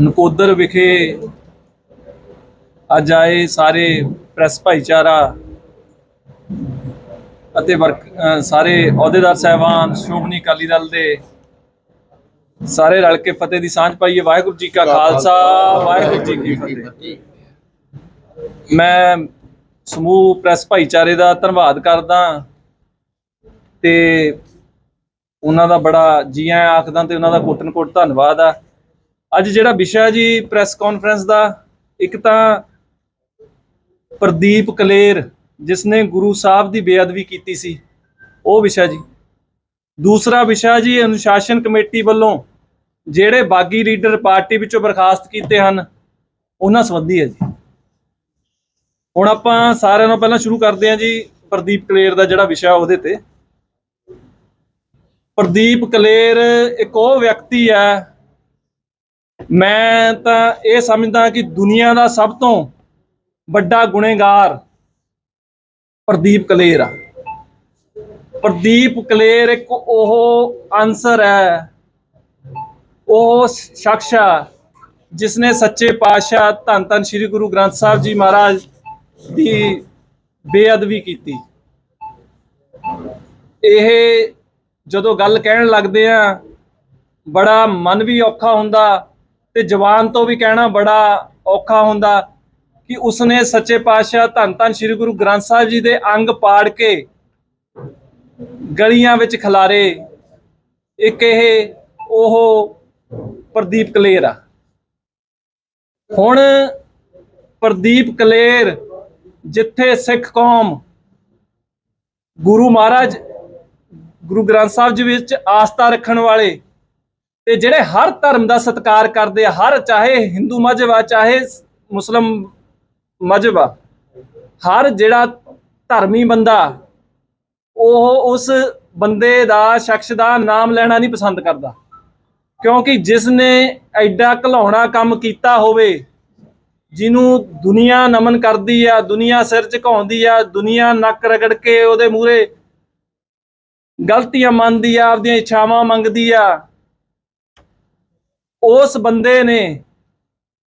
ਨਕੋਦਰ ਵਿਖੇ ਅੱਜ ਆਏ ਸਾਰੇ ਪ੍ਰੈਸ ਭਾਈਚਾਰਾ ਅਤੇ ਵਰਕ ਸਾਰੇ ਅਹੁਦੇਦਾਰ ਸਹਿਬਾਨ, ਸ਼੍ਰੋਮਣੀ ਅਕਾਲੀ ਦਲ ਦੇ ਸਾਰੇ ਰਲ ਕੇ ਫਤਿਹ ਦੀ ਸਾਂਝ ਪਾਈਏ। ਵਾਹਿਗੁਰੂ ਜੀ ਕਾ ਖਾਲਸਾ, ਵਾਹਿਗੁਰੂ ਜੀ ਕੀ ਫਤਿਹ। ਮੈਂ ਸਮੂਹ ਪ੍ਰੈਸ ਭਾਈਚਾਰੇ ਦਾ ਧੰਨਵਾਦ ਕਰਦਾ ਤੇ ਉਹਨਾਂ ਦਾ ਬੜਾ ਜੀ ਆਇਆਂ ਆਖਦਾ ਤੇ ਉਹਨਾਂ ਦਾ ਕੋਟਨ ਕੋਟ ਧੰਨਵਾਦ ਆ। ਅੱਜ ਜਿਹੜਾ ਵਿਸ਼ਾ ਜੀ ਪ੍ਰੈਸ ਕਾਨਫਰੰਸ ਦਾ, ਇੱਕ ਤਾਂ ਪ੍ਰਦੀਪ ਕਲੇਰ ਜਿਸ ਨੇ ਗੁਰੂ ਸਾਹਿਬ ਦੀ ਬੇਅਦਬੀ ਕੀਤੀ ਸੀ, ਉਹ ਵਿਸ਼ਾ ਜੀ। ਦੂਸਰਾ ਵਿਸ਼ਾ ਜੀ ਅਨੁਸ਼ਾਸਨ ਕਮੇਟੀ ਵੱਲੋਂ, ਜਿਹੜੇ ਬਾਗੀ ਲੀਡਰ ਪਾਰਟੀ ਵਿੱਚੋਂ ਬਰਖਾਸਤ ਕੀਤੇ ਹਨ, ਉਹਨਾਂ ਸੰਬੰਧੀ ਹੈ ਜੀ। ਹੁਣ ਆਪਾਂ ਸਾਰਿਆਂ ਨੂੰ ਪਹਿਲਾਂ ਸ਼ੁਰੂ ਕਰਦੇ ਹਾਂ ਜੀ ਪ੍ਰਦੀਪ ਕਲੇਰ ਦਾ ਜਿਹੜਾ ਵਿਸ਼ਾ ਉਹਦੇ ਤੇ। ਪ੍ਰਦੀਪ ਕਲੇਰ ਇੱਕ ਉਹ ਵਿਅਕਤੀ ਹੈ ਮੈਂ ਤਾਂ ਇਹ ਸਮਝਦਾ ਕਿ ਦੁਨੀਆ ਦਾ ਸਭ ਤੋਂ ਵੱਡਾ ਗੁਨੇਗਾਰ ਪ੍ਰਦੀਪ ਕਲੇਰ ਆ। ਪ੍ਰਦੀਪ ਕਲੇਰ ਇੱਕ ਉਹ ਆਨਸਰ ਹੈ, ਉਹ ਸ਼ਖਸ ਆ ਜਿਸ ਨੇ ਸੱਚੇ ਪਾਤਸ਼ਾਹ ਧੰਨ ਧੰਨ ਸ੍ਰੀ ਗੁਰੂ ਗ੍ਰੰਥ ਸਾਹਿਬ ਜੀ ਮਹਾਰਾਜ ਦੀ ਬੇਅਦਬੀ ਕੀਤੀ। ਇਹ ਜਦੋਂ ਗੱਲ ਕਹਿਣ ਲੱਗਦੇ ਆ, ਬੜਾ ਮਨ ਵੀ ਔਖਾ ਹੁੰਦਾ ਤੇ ਜ਼ਬਾਨ ਤੋਂ ਵੀ ਕਹਿਣਾ ਬੜਾ ਔਖਾ ਹੁੰਦਾ ਕਿ ਉਸਨੇ ਸੱਚੇ ਪਾਤਸ਼ਾਹ ਧੰਨ ਧੰਨ ਸ੍ਰੀ ਗੁਰੂ ਗ੍ਰੰਥ ਸਾਹਿਬ ਜੀ ਦੇ ਅੰਗ ਪਾੜ ਕੇ ਗਲੀਆਂ ਵਿੱਚ ਖਿਲਾਰੇ। ਇੱਕ ਇਹ ਉਹ ਪ੍ਰਦੀਪ ਕਲੇਰ ਆ। ਹੁਣ ਪ੍ਰਦੀਪ ਕਲੇਰ ਜਿੱਥੇ ਸਿੱਖ ਕੌਮ ਗੁਰੂ ਮਹਾਰਾਜ ਗੁਰੂ ਗ੍ਰੰਥ ਸਾਹਿਬ ਜੀ ਵਿੱਚ ਆਸਥਾ ਰੱਖਣ ਵਾਲੇ ਤੇ ਜਿਹੜੇ ਹਰ ਧਰਮ ਦਾ ਸਤਿਕਾਰ ਕਰਦੇ ਆ, ਹਰ ਚਾਹੇ ਹਿੰਦੂ ਮਜ਼ਹਬ ਆ, ਚਾਹੇ ਮੁਸਲਮ ਮਜ਼ਹਬ ਆ, ਹਰ ਜਿਹੜਾ ਧਰਮੀ ਬੰਦਾ, ਉਹ ਉਸ ਬੰਦੇ ਦਾ, ਸ਼ਖਸ ਦਾ ਨਾਮ ਲੈਣਾ ਨਹੀਂ ਪਸੰਦ ਕਰਦਾ। ਕਿਉਂਕਿ ਜਿਸ ਨੇ ਐਡਾ ਘਲਾਉਣਾ ਕੰਮ ਕੀਤਾ ਹੋਵੇ, ਜਿਹਨੂੰ ਦੁਨੀਆ ਨਮਨ ਕਰਦੀ ਆ, ਦੁਨੀਆ ਸਿਰ ਝੁਕਾਉਂਦੀ ਆ, ਦੁਨੀਆ ਨੱਕ ਰਗੜ ਕੇ ਉਹਦੇ ਮੂਹਰੇ ਗਲਤੀਆਂ ਮੰਨਦੀ ਆ, ਆਪਦੀਆਂ ਇੱਛਾਵਾਂ ਮੰਗਦੀ ਆ ਉਸ ਬੰਦੇ ਨੇ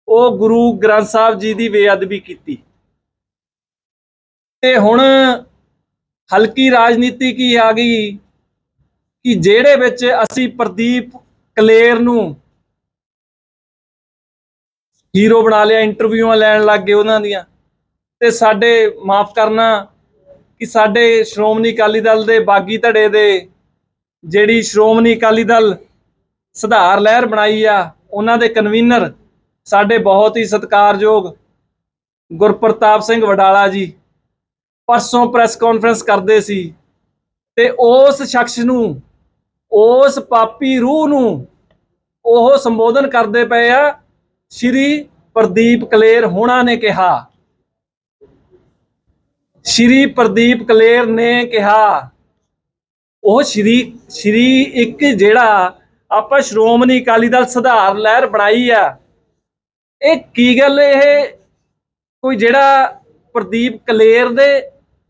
ਉਹ ਗੁਰੂ ਗ੍ਰੰਥ ਸਾਹਿਬ ਜੀ ਦੀ ਬੇਅਦਬੀ ਕੀਤੀ। ਤੇ ਹੁਣ ਹਲਕੀ ਰਾਜਨੀਤੀ ਕੀ ਆ ਗਈ ਕਿ ਜਿਹੜੇ ਵਿੱਚ ਅਸੀਂ ਪ੍ਰਦੀਪ ਕਲੇਰ ਨੂੰ ਹੀਰੋ ਬਣਾ ਲਿਆ, ਇੰਟਰਵਿਊਆਂ ਲੈਣ ਲੱਗ ਗਏ ਉਹਨਾਂ ਦੀਆਂ। ਤੇ ਸਾਡੇ, ਮਾਫ ਕਰਨਾ, ਕਿ ਸਾਡੇ ਸ਼੍ਰੋਮਣੀ ਅਕਾਲੀ ਦਲ ਦੇ ਬਾਗੀ ਧੜੇ ਦੇ ਜਿਹੜੀ ਸ਼੍ਰੋਮਣੀ ਅਕਾਲੀ ਦਲ ਸੁਧਾਰ ਲਹਿਰ ਬਣਾਈ ਆ, ਉਹਨਾਂ ਦੇ ਕਨਵੀਨਰ ਸਾਡੇ ਬਹੁਤ ਹੀ ਸਤਿਕਾਰਯੋਗ ਗੁਰਪ੍ਰਤਾਪ ਸਿੰਘ ਵਡਾਲਾ ਜੀ ਪਰਸੋਂ ਪ੍ਰੈਸ ਕਾਨਫਰੰਸ ਕਰਦੇ ਸੀ ਤੇ ਉਸ ਸ਼ਖਸ ਨੂੰ, ਉਸ ਪਾਪੀ ਰੂਹ ਨੂੰ ਉਹ ਸੰਬੋਧਨ ਕਰਦੇ ਪਏ ਆ, ਸ਼੍ਰੀ ਪ੍ਰਦੀਪ ਕਲੇਰ ਹੋਣਾ ਨੇ ਕਿਹਾ। ਸ਼੍ਰੀ ਪ੍ਰਦੀਪ ਕਲੇਰ ਨੇ ਕਿਹਾ, ਉਹ ਸ਼੍ਰੀ ਸ਼੍ਰੀ ਇੱਕ ਜਿਹੜਾ ਆਪਾਂ ਸ਼੍ਰੋਮਣੀ ਅਕਾਲੀ ਦਲ ਸੁਧਾਰ ਲਹਿਰ ਬਣਾਈ ਆ। ਇਹ ਕੀ ਗੱਲ ਇਹ? ਕੋਈ ਜਿਹੜਾ ਪ੍ਰਦੀਪ ਕਲੇਰ ਦੇ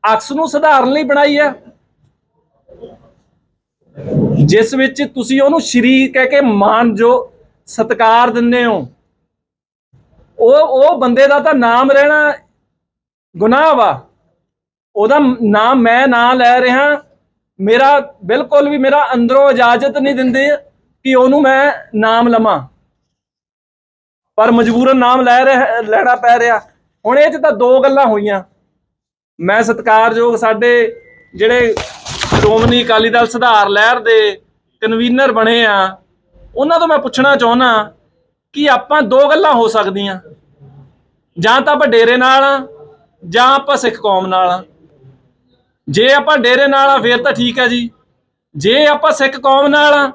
ਅਕਸ ਨੂੰ ਸੁਧਾਰਨ ਲਈ ਬਣਾਈ ਆ। ਜਿਸ ਵਿੱਚ ਤੁਸੀਂ ਉਹਨੂੰ ਸ਼੍ਰੀ ਕਹਿ ਕੇ ਮਾਨ ਜੋ ਸਤਕਾਰ ਦਿੰਦੇ ਹੋ। ਉਹ ਉਹ ਬੰਦੇ ਦਾ ਤਾਂ ਨਾਮ ਰਹਿਣਾ ਗੁਨਾਹ ਵਾ। ਉਹਦਾ ਨਾਮ ਮੈਂ ਨਾ ਲੈ ਰਿਹਾ। ਮੇਰਾ ਬਿਲਕੁਲ ਵੀ ਮੇਰਾ ਅੰਦਰੋਂ ਇਜਾਜ਼ਤ ਨਹੀਂ ਦਿੰਦੇ। ਕਿ ਉਹਨੂੰ ਮੈਂ ਨਾਮ ਲਵਾਂ। ਪਰ ਮਜਬੂਰਨ ਨਾਮ ਲੈ ਰਿਹਾ, ਲੈਣਾ ਪੈ ਰਿਹਾ। ਹੁਣ ਇਹ ਚ ਤਾਂ ਦੋ ਗੱਲਾਂ ਹੋਈਆਂ। ਮੈਂ ਸਤਿਕਾਰਯੋਗ ਸਾਡੇ ਜਿਹੜੇ ਸ਼੍ਰੋਮਣੀ ਅਕਾਲੀ ਦਲ ਸੁਧਾਰ ਲਹਿਰ ਦੇ ਕਨਵੀਨਰ ਬਣੇ ਆ, ਉਹਨਾਂ ਤੋਂ ਮੈਂ ਪੁੱਛਣਾ ਚਾਹੁੰਦਾ ਕਿ ਆਪਾਂ ਦੋ ਗੱਲਾਂ ਹੋ ਸਕਦੀਆਂ। ਜਾਂ ਤਾਂ ਆਪਾਂ ਡੇਰੇ ਨਾਲ ਆ, ਜਾਂ ਆਪਾਂ ਸਿੱਖ ਕੌਮ ਨਾਲ ਆ। ਜੇ ਆਪਾਂ ਡੇਰੇ ਨਾਲ ਆ, ਫਿਰ ਤਾਂ ਠੀਕ ਹੈ ਜੀ। ਜੇ ਆਪਾਂ ਸਿੱਖ ਕੌਮ ਨਾਲ ਆ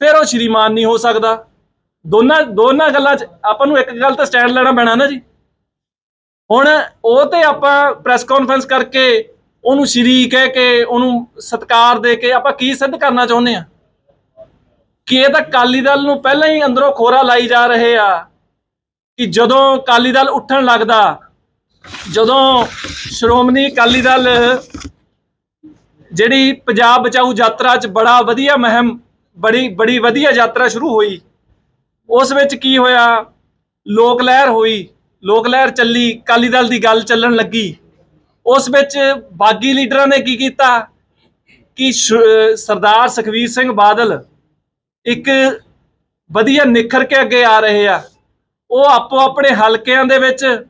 ਫਿਰ ਉਹ ਸ਼੍ਰੀਮਾਨ ਨਹੀਂ ਹੋ ਸਕਦਾ। ਦੋਨਾਂ ਦੋਨਾਂ ਗੱਲਾਂ 'ਚ ਆਪਾਂ ਨੂੰ ਇੱਕ ਗੱਲ ਤਾਂ ਸਟੈਂਡ ਲੈਣਾ ਪੈਣਾ ਨਾ ਜੀ। ਹੁਣ ਉਹ ਤੇ ਆਪਾਂ ਪ੍ਰੈਸ ਕਾਨਫਰੰਸ ਕਰਕੇ ਉਹਨੂੰ ਸ਼੍ਰੀ ਕਹਿ ਕੇ, ਉਹਨੂੰ ਸਤਕਾਰ ਦੇ ਕੇ ਆਪਾਂ ਕੀ ਸਿੱਧ ਕਰਨਾ ਚਾਹੁੰਦੇ ਆ? ਕਿ ਇਹ ਤਾਂ ਕਾਲੀ ਦਲ ਨੂੰ ਪਹਿਲਾਂ ਹੀ ਅੰਦਰੋਂ ਖੋਰਾ ਲਾਈ ਜਾ ਰਹੇ ਆ ਕਿ ਜਦੋਂ ਕਾਲੀ ਦਲ ਉੱਠਣ ਲੱਗਦਾ, ਜਦੋਂ ਸ਼੍ਰੋਮਣੀ ਅਕਾਲੀ ਦਲ ਜਿਹੜੀ ਪੰਜਾਬ ਬਚਾਊ ਯਾਤਰਾ 'ਚ ਬੜਾ ਵਧੀਆ ਮਹਿਮ ਬੜੀ ਬੜੀ ਵਧੀਆ ਯਾਤਰਾ ਸ਼ੁਰੂ ਹੋਈ। ਉਸ ਵਿੱਚ ਕੀ ਹੋਇਆ? ਲੋਕ ਲਹਿਰ ਹੋਈ। ਲੋਕ ਲਹਿਰ ਚੱਲੀ ਕਾਲੀ ਦਲ ਦੀ ਗੱਲ ਚੱਲਣ ਲੱਗੀ। ਉਸ ਵਿੱਚ ਬਾਗੀ ਲੀਡਰਾਂ ਨੇ ਕੀ ਕੀਤਾ? ਕਿ ਸ਼- ਸਰਦਾਰ ਸੁਖਵੀਰ ਸਿੰਘ ਬਾਦਲ ਇੱਕ ਵਧੀਆ ਨਿਖਰ ਕੇ ਅੱਗੇ ਆ ਰਹੇ ਆ। ਉਹ ਆਪੋ ਆਪਣੇ ਹਲਕਿਆਂ ਦੇ ਵਿੱਚ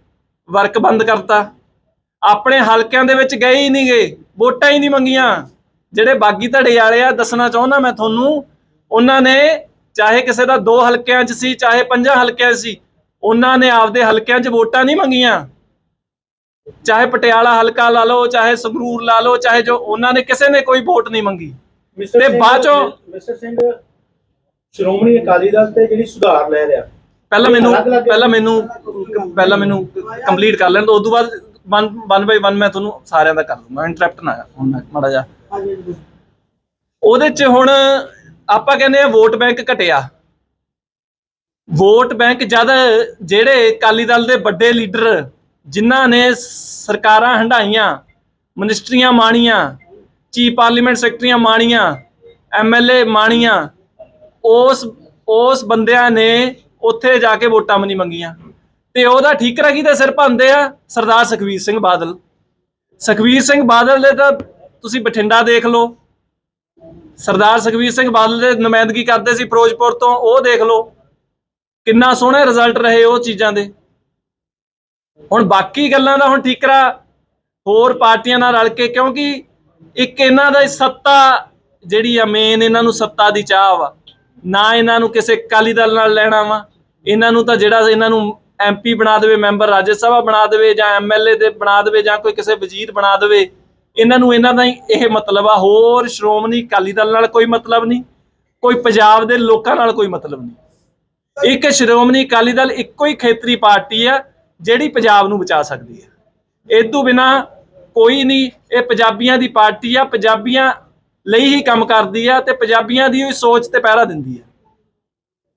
ਵਰਕ ਬੰਦ ਕਰਤਾ। ਆਪਣੇ ਹਲਕਿਆਂ ਦੇ ਵਿੱਚ ਗਏ ਹੀ ਨਹੀਂ ਗਏ ਵੋਟਾਂ ਹੀ ਨਹੀਂ ਮੰਗੀਆਂ। ਜਿਹੜੇ ਬਾਗੀ ਧੜੇ ਵਾਲੇ ਆ, ਦੱਸਣਾ ਚਾਹੁੰਦਾ ਮੈਂ ਤੁਹਾਨੂੰ ਉਹਨਾਂ ਨੇ ਚਾਹੇ ਕਿਸੇ ਦਾ ਦੋ ਹਲਕਿਆਂ 'ਚ ਸੀ ਚਾਹੇ ਪੰਜਾਂ ਹਲਕਿਆਂ 'ਚ ਸੀ ਉਹਨਾਂ ਨੇ ਆਪਦੇ ਹਲਕਿਆਂ 'ਚ ਵੋਟਾਂ ਨਹੀਂ ਮੰਗੀਆਂ। ਚਾਹੇ ਪਟਿਆਲਾ ਹਲਕਾ ਲਾ ਲਓ ਚਾਹੇ ਸੰਗਰੂਰ ਲਾ ਲਓ ਚਾਹੇ ਜੋ ਉਹਨਾਂ ਨੇ ਕਿਸੇ ਨੇ ਕੋਈ ਵੋਟ ਨਹੀਂ ਮੰਗੀ। ਤੇ ਬਾਅਦ ਚੋਂ- ਮਿਸਟਰ ਸਿੰਘ ਸ਼੍ਰੋਮਣੀ ਅਕਾਲੀ ਦਲ ਤੇ ਜਿਹੜੀ ਸੁਧਾਰ ਲੈ ਰਿਹਾ। ਪਹਿਲਾਂ ਮੈਨੂੰ ਪਹਿਲਾਂ ਮੈਨੂੰ ਪਹਿਲਾਂ ਮੈਨੂੰ ਕੰਪਲੀਟ ਕਰ ਲੈਣ ਤੋਂ ਉਦੋਂ ਬਾਅਦ ਵਨ ਵਨ ਬਾਈ ਵਨ ਮੈਂ ਤੁਹਾਨੂੰ ਸਾਰਿਆਂ ਦਾ ਕਰ ਦੂੰਗਾ। ਇੰਟਰਪਟ ਨਾ ਹੁਣ ਮਾੜਾ ਜਾ ਉਹਦੇ ਚ ਹੁਣ ਆਪਾਂ ਕਹਿੰਦੇ ਆ ਵੋਟ ਬੈਂਕ ਘਟਿਆ। ਵੋਟ ਬੈਂਕ ਜਦ ਜਿਹੜੇ ਅਕਾਲੀ ਦਲ ਦੇ ਵੱਡੇ ਲੀਡਰ ਜਿਨ੍ਹਾਂ ਨੇ ਸਰਕਾਰਾਂ ਹੰਡਾਈਆਂ ਮਿਨਿਸਟਰੀਆਂ ਮਾਣੀਆਂ, ਚੀਫ ਪਾਰਲੀਮੈਂਟ ਸੈਕਟਰੀਆਂ ਮਾਣੀਆਂ ਐਮਐਲਏ ਮਾਣੀਆਂ, ਉਸ ਉਸ ਬੰਦਿਆਂ ਨੇ ਉੱਥੇ ਜਾ ਕੇ ਵੋਟਾਂ ਵੀ ਨਹੀਂ ਮੰਗੀਆਂ। ਤੇ ਉਹਦਾ ਠੀਕਰਾ ਕਿਹਦੇ ਸਿਰ ਭੰਦੇ ਆ ਸਰਦਾਰ ਸੁਖਵੀਰ ਸਿੰਘ ਬਾਦਲ। ਸੁਖਵੀਰ ਸਿੰਘ ਬਾਦਲ ਦੇ ਤਾਂ ਤੁਸੀਂ ਬਠਿੰਡਾ ਦੇਖ ਲਓ ਸਰਦਾਰ ਸੁਖਬੀਰ ਸਿੰਘ ਬਾਦਲ ਦੇ ਨੁਮਾਇੰਦਗੀ ਕਰਦੇ ਸੀ ਫਿਰੋਜ਼ਪੁਰ ਤੋਂ, ਉਹ ਦੇਖ ਲਓ ਕਿੰਨਾ ਸੋਹਣੇ ਰਿਜ਼ਲਟ ਰਹੇ ਉਹ ਚੀਜ਼ਾਂ ਦੇ। ਹੁਣ ਬਾਕੀ ਗੱਲਾਂ ਦਾ ਹੁਣ ਠੀਕਰਾ ਹੋਰ ਪਾਰਟੀਆਂ ਨਾਲ ਰਲ ਕੇ, ਕਿਉਂਕਿ ਇੱਕ ਇਹਨਾਂ ਦਾ ਸੱਤਾ ਜਿਹੜੀ ਆ ਮੇਨ ਇਹਨਾਂ ਨੂੰ ਸੱਤਾ ਦੀ ਚਾਹ ਵਾ। ਨਾ ਇਹਨਾਂ ਨੂੰ ਕਿਸੇ ਅਕਾਲੀ ਦਲ ਨਾਲ ਲੈਣਾ ਵਾ। ਇਹਨਾਂ ਨੂੰ ਤਾਂ ਜਿਹੜਾ ਇਹਨਾਂ ਨੂੰ ਐਮਪੀ ਬਣਾ ਦੇਵੇ, ਮੈਂਬਰ ਰਾਜ ਸਭਾ ਬਣਾ ਦੇਵੇ ਜਾਂ ਐਮਐਲਏ ਦੇ ਬਣਾ ਦੇਵੇ ਜਾਂ ਕੋਈ ਕਿਸੇ ਵਜ਼ੀਰ ਬਣਾ ਦੇਵੇ ਇਹਨਾਂ ਨੂੰ ਇਹਨਾਂ ਦਾ ਹੀ ਇਹ ਮਤਲਬ ਆ ਹੋਰ ਸ਼੍ਰੋਮਣੀ ਅਕਾਲੀ ਦਲ ਨਾਲ ਕੋਈ ਮਤਲਬ ਨਹੀਂ ਕੋਈ ਪੰਜਾਬ ਦੇ ਲੋਕਾਂ ਨਾਲ ਕੋਈ ਮਤਲਬ ਨਹੀਂ। ਇੱਕ ਸ਼੍ਰੋਮਣੀ ਅਕਾਲੀ ਦਲ ਇੱਕੋ ਹੀ ਖੇਤਰੀ ਪਾਰਟੀ ਆ ਜਿਹੜੀ ਪੰਜਾਬ ਨੂੰ ਬਚਾ ਸਕਦੀ ਹੈ। ਇਹ ਤੋਂ ਬਿਨਾ ਕੋਈ ਨਹੀਂ ਇਹ ਪੰਜਾਬੀਆਂ ਦੀ ਪਾਰਟੀ ਆ ਪੰਜਾਬੀਆਂ ਲਈ ਹੀ ਕੰਮ ਕਰਦੀ ਆ ਤੇ ਪੰਜਾਬੀਆਂ ਦੀ ਹੀ ਸੋਚ ਤੇ ਪਹਿਰਾ ਦਿੰਦੀ ਆ।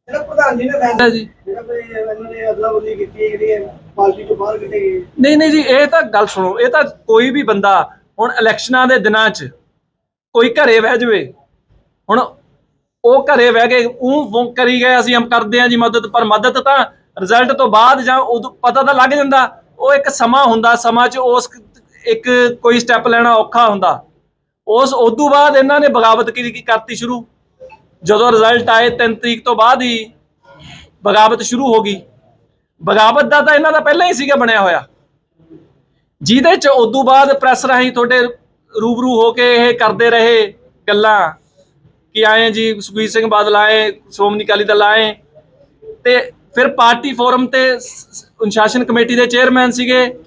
ਜਿਹੜਾ ਪ੍ਰਧਾਨ ਜੀ ਨੇ ਜੀ। ਨਹੀਂ ਨਹੀਂ ਜੀ ਇਹ ਤਾਂ ਗੱਲ ਸੁਣੋ ਇਹ ਤਾਂ ਕੋਈ ਵੀ ਬੰਦਾ ਹੁਣ ਇਲੈਕਸ਼ਨਾਂ ਦੇ ਦਿਨਾਂ 'ਚ ਕੋਈ ਘਰੇ ਬਹਿ ਜਾਵੇ, ਹੁਣ ਉਹ ਘਰੇ ਬਹਿ ਕੇ ਉਹ ਕਰੀ ਗਏ ਅਸੀਂ, ਹਮ ਕਰਦੇ ਹਾਂ ਜੀ ਮਦਦ, ਪਰ ਮਦਦ ਤਾਂ ਰਿਜ਼ਲਟ ਤੋਂ ਬਾਅਦ ਜਾਂ ਉਦੋਂ ਪਤਾ ਤਾਂ ਲੱਗ ਜਾਂਦਾ, ਉਹ ਇੱਕ ਸਮਾਂ ਹੁੰਦਾ, ਸਮਾਂ 'ਚ ਉਸ ਇੱਕ ਕੋਈ ਸਟੈਪ ਲੈਣਾ ਔਖਾ ਹੁੰਦਾ। ਉਸ, ਉਦੋਂ ਬਾਅਦ ਇਹਨਾਂ ਨੇ ਬਗਾਵਤ ਕੀ ਕੀ ਕਰਤੀ ਸ਼ੁਰੂ? ਜਦੋਂ ਰਿਜ਼ਲਟ ਆਏ 3 ਤਰੀਕ ਤੋਂ ਬਾਅਦ ਹੀ ਬਗਾਵਤ ਸ਼ੁਰੂ ਹੋ ਗਈ। ਬਗਾਵਤ ਦਾ ਤਾਂ ਇਹਨਾਂ ਦਾ ਪਹਿਲਾਂ ਹੀ ਸੀਗਾ ਬਣਿਆ ਹੋਇਆ। ਜਿਹਦੇ ਚ ਉਦੋਂ ਬਾਅਦ ਪ੍ਰੈਸ ਰਾਹੀਂ ਤੁਹਾਡੇ ਰੂਬਰੂ ਹੋ ਕੇ ਇਹ ਕਰਦੇ ਰਹੇ ਗੱਲਾਂ ਕਿ ਆਏ ਜੀ ਸੁਖਬੀਰ ਸਿੰਘ ਬਾਦਲ ਆਏ, ਸ਼੍ਰੋਮਣੀ ਅਕਾਲੀ ਦਲ ਆਏ। ਤੇ ਫਿਰ ਪਾਰਟੀ ਫੋਰਮ ਤੇ ਅਨੁਸ਼ਾਸਨ ਕਮੇਟੀ ਦੇ ਚੇਅਰਮੈਨ ਸੀਗੇ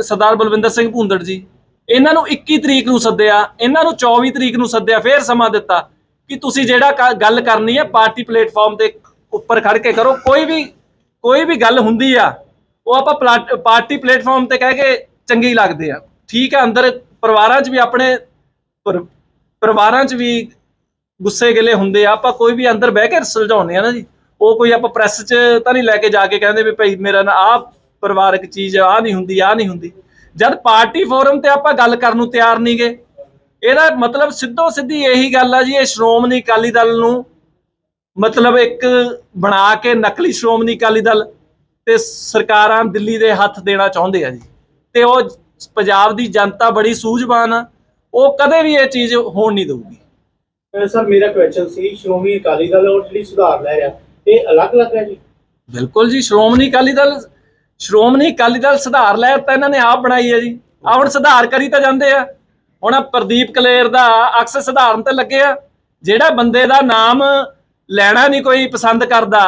ਸਰਦਾਰ ਬਲਵਿੰਦਰ ਸਿੰਘ ਭੂੰਦੜ ਜੀ। ਇਹਨਾਂ ਨੂੰ 21 ਤਰੀਕ ਨੂੰ ਸੱਦਿਆ, ਇਹਨਾਂ ਨੂੰ 24 ਤਰੀਕ ਨੂੰ ਸੱਦਿਆ, ਫਿਰ ਸਮਾਂ ਦਿੱਤਾ ਕਿ ਤੁਸੀਂ ਜਿਹੜਾ ਕ- ਗੱਲ ਕਰਨੀ ਹੈ ਪਾਰਟੀ ਪਲੇਟਫਾਰਮ ਦੇ ਉੱਪਰ ਖੜ ਕੇ ਕਰੋ। ਕੋਈ ਵੀ ਕੋਈ ਵੀ ਗੱਲ ਹੁੰਦੀ ਆ ਉਹ ਆਪਾਂ ਪਲਾਟ- ਪਾਰਟੀ ਪਲੇਟਫਾਰਮ ਤੇ ਕਹਿ ਕੇ ਚੰਗੀ ਲੱਗਦੇ ਆ। ਠੀਕ ਹੈ ਅੰਦਰ ਪਰਿਵਾਰਾਂ 'ਚ ਵੀ ਆਪਣੇ ਪਰਿਵਾਰਾਂ 'ਚ ਵੀ ਗੁੱਸੇ ਗਿਲੇ ਹੁੰਦੇ ਆ। ਆਪਾਂ ਕੋਈ ਵੀ ਅੰਦਰ ਬਹਿ ਕੇ ਸੁਲਝਾਉਂਦੇ ਆ ਨਾ ਜੀ। ਉਹ ਕੋਈ ਆਪਾਂ ਪ੍ਰੈਸ 'ਚ ਤਾਂ ਨਹੀਂ ਲੈ ਕੇ ਜਾ ਕੇ ਕਹਿੰਦੇ ਵੀ ਭਾਈ ਮੇਰਾ ਨਾ ਆਹ ਪਰਿਵਾਰਕ ਚੀਜ਼ ਆ ਨਹੀਂ ਹੁੰਦੀ ਆ ਨਹੀਂ ਹੁੰਦੀ। ਜਦ ਪਾਰਟੀ ਫੋਰਮ ਤੇ ਆਪਾਂ ਗੱਲ ਕਰਨ ਨੂੰ ਤਿਆਰ ਨਹੀਂ ਗਏ ਇਹਦਾ ਮਤਲਬ ਸਿੱਧੋ ਸਿੱਧੀ ਇਹੀ ਗੱਲ ਆ ਜੀ, ਇਹ ਸ਼੍ਰੋਮਣੀ ਅਕਾਲੀ ਦਲ ਨੂੰ ਮਤਲਬ ਇੱਕ ਬਣਾ ਕੇ ਨਕਲੀ ਸ਼੍ਰੋਮਣੀ ਅਕਾਲੀ ਦਲ ਤੇ ਸਰਕਾਰਾਂ ਦਿੱਲੀ ਦੇ ਹੱਥ ਦੇਣਾ ਚਾਹੁੰਦੇ ਆ ਜੀ। ਤੇ ਉਹ ਪੰਜਾਬ ਦੀ ਜਨਤਾ ਬੜੀ ਸੂਝਵਾਨ ਆ ਉਹ ਕਦੇ ਵੀ ਇਹ ਚੀਜ਼ ਹੋਣ ਨਹੀਂ ਦਊਗੀ। ਸਰ ਮੇਰਾ ਕੁਐਸਚਨ ਸੀ ਸ਼੍ਰੋਮਣੀ ਅਕਾਲੀ ਦਲ ਔਰ ਜਿਹੜੀ ਸੁਧਾਰ ਲੈ ਰਿਹਾ ਇਹ ਅਲੱਗ-ਅਲੱਗ ਹੈ ਜੀ? ਬਿਲਕੁਲ ਜੀ ਸ਼੍ਰੋਮਣੀ ਅਕਾਲੀ ਦਲ ਸ਼੍ਰੋਮਣੀ ਅਕਾਲੀ ਦਲ ਸੁਧਾਰ ਲਹਿਰ ਤਾਂ ਇਹਨਾਂ ਨੇ ਆਪ ਬਣਾਈ ਹੈ ਜੀ। ਆ ਹੁਣ ਸੁਧਾਰ ਕਰੀ ਤਾਂ ਜਾਂਦੇ ਆ। ਹੁਣ ਆਹ ਪ੍ਰਦੀਪ ਕਲੇਰ ਦਾ ਅਕਸ ਸੁਧਾਰਨ ਤੇ ਲੱਗੇ ਆ। ਜਿਹੜਾ ਬੰਦੇ ਦਾ ਨਾਮ ਲੈਣਾ ਨਹੀਂ ਕੋਈ ਪਸੰਦ ਕਰਦਾ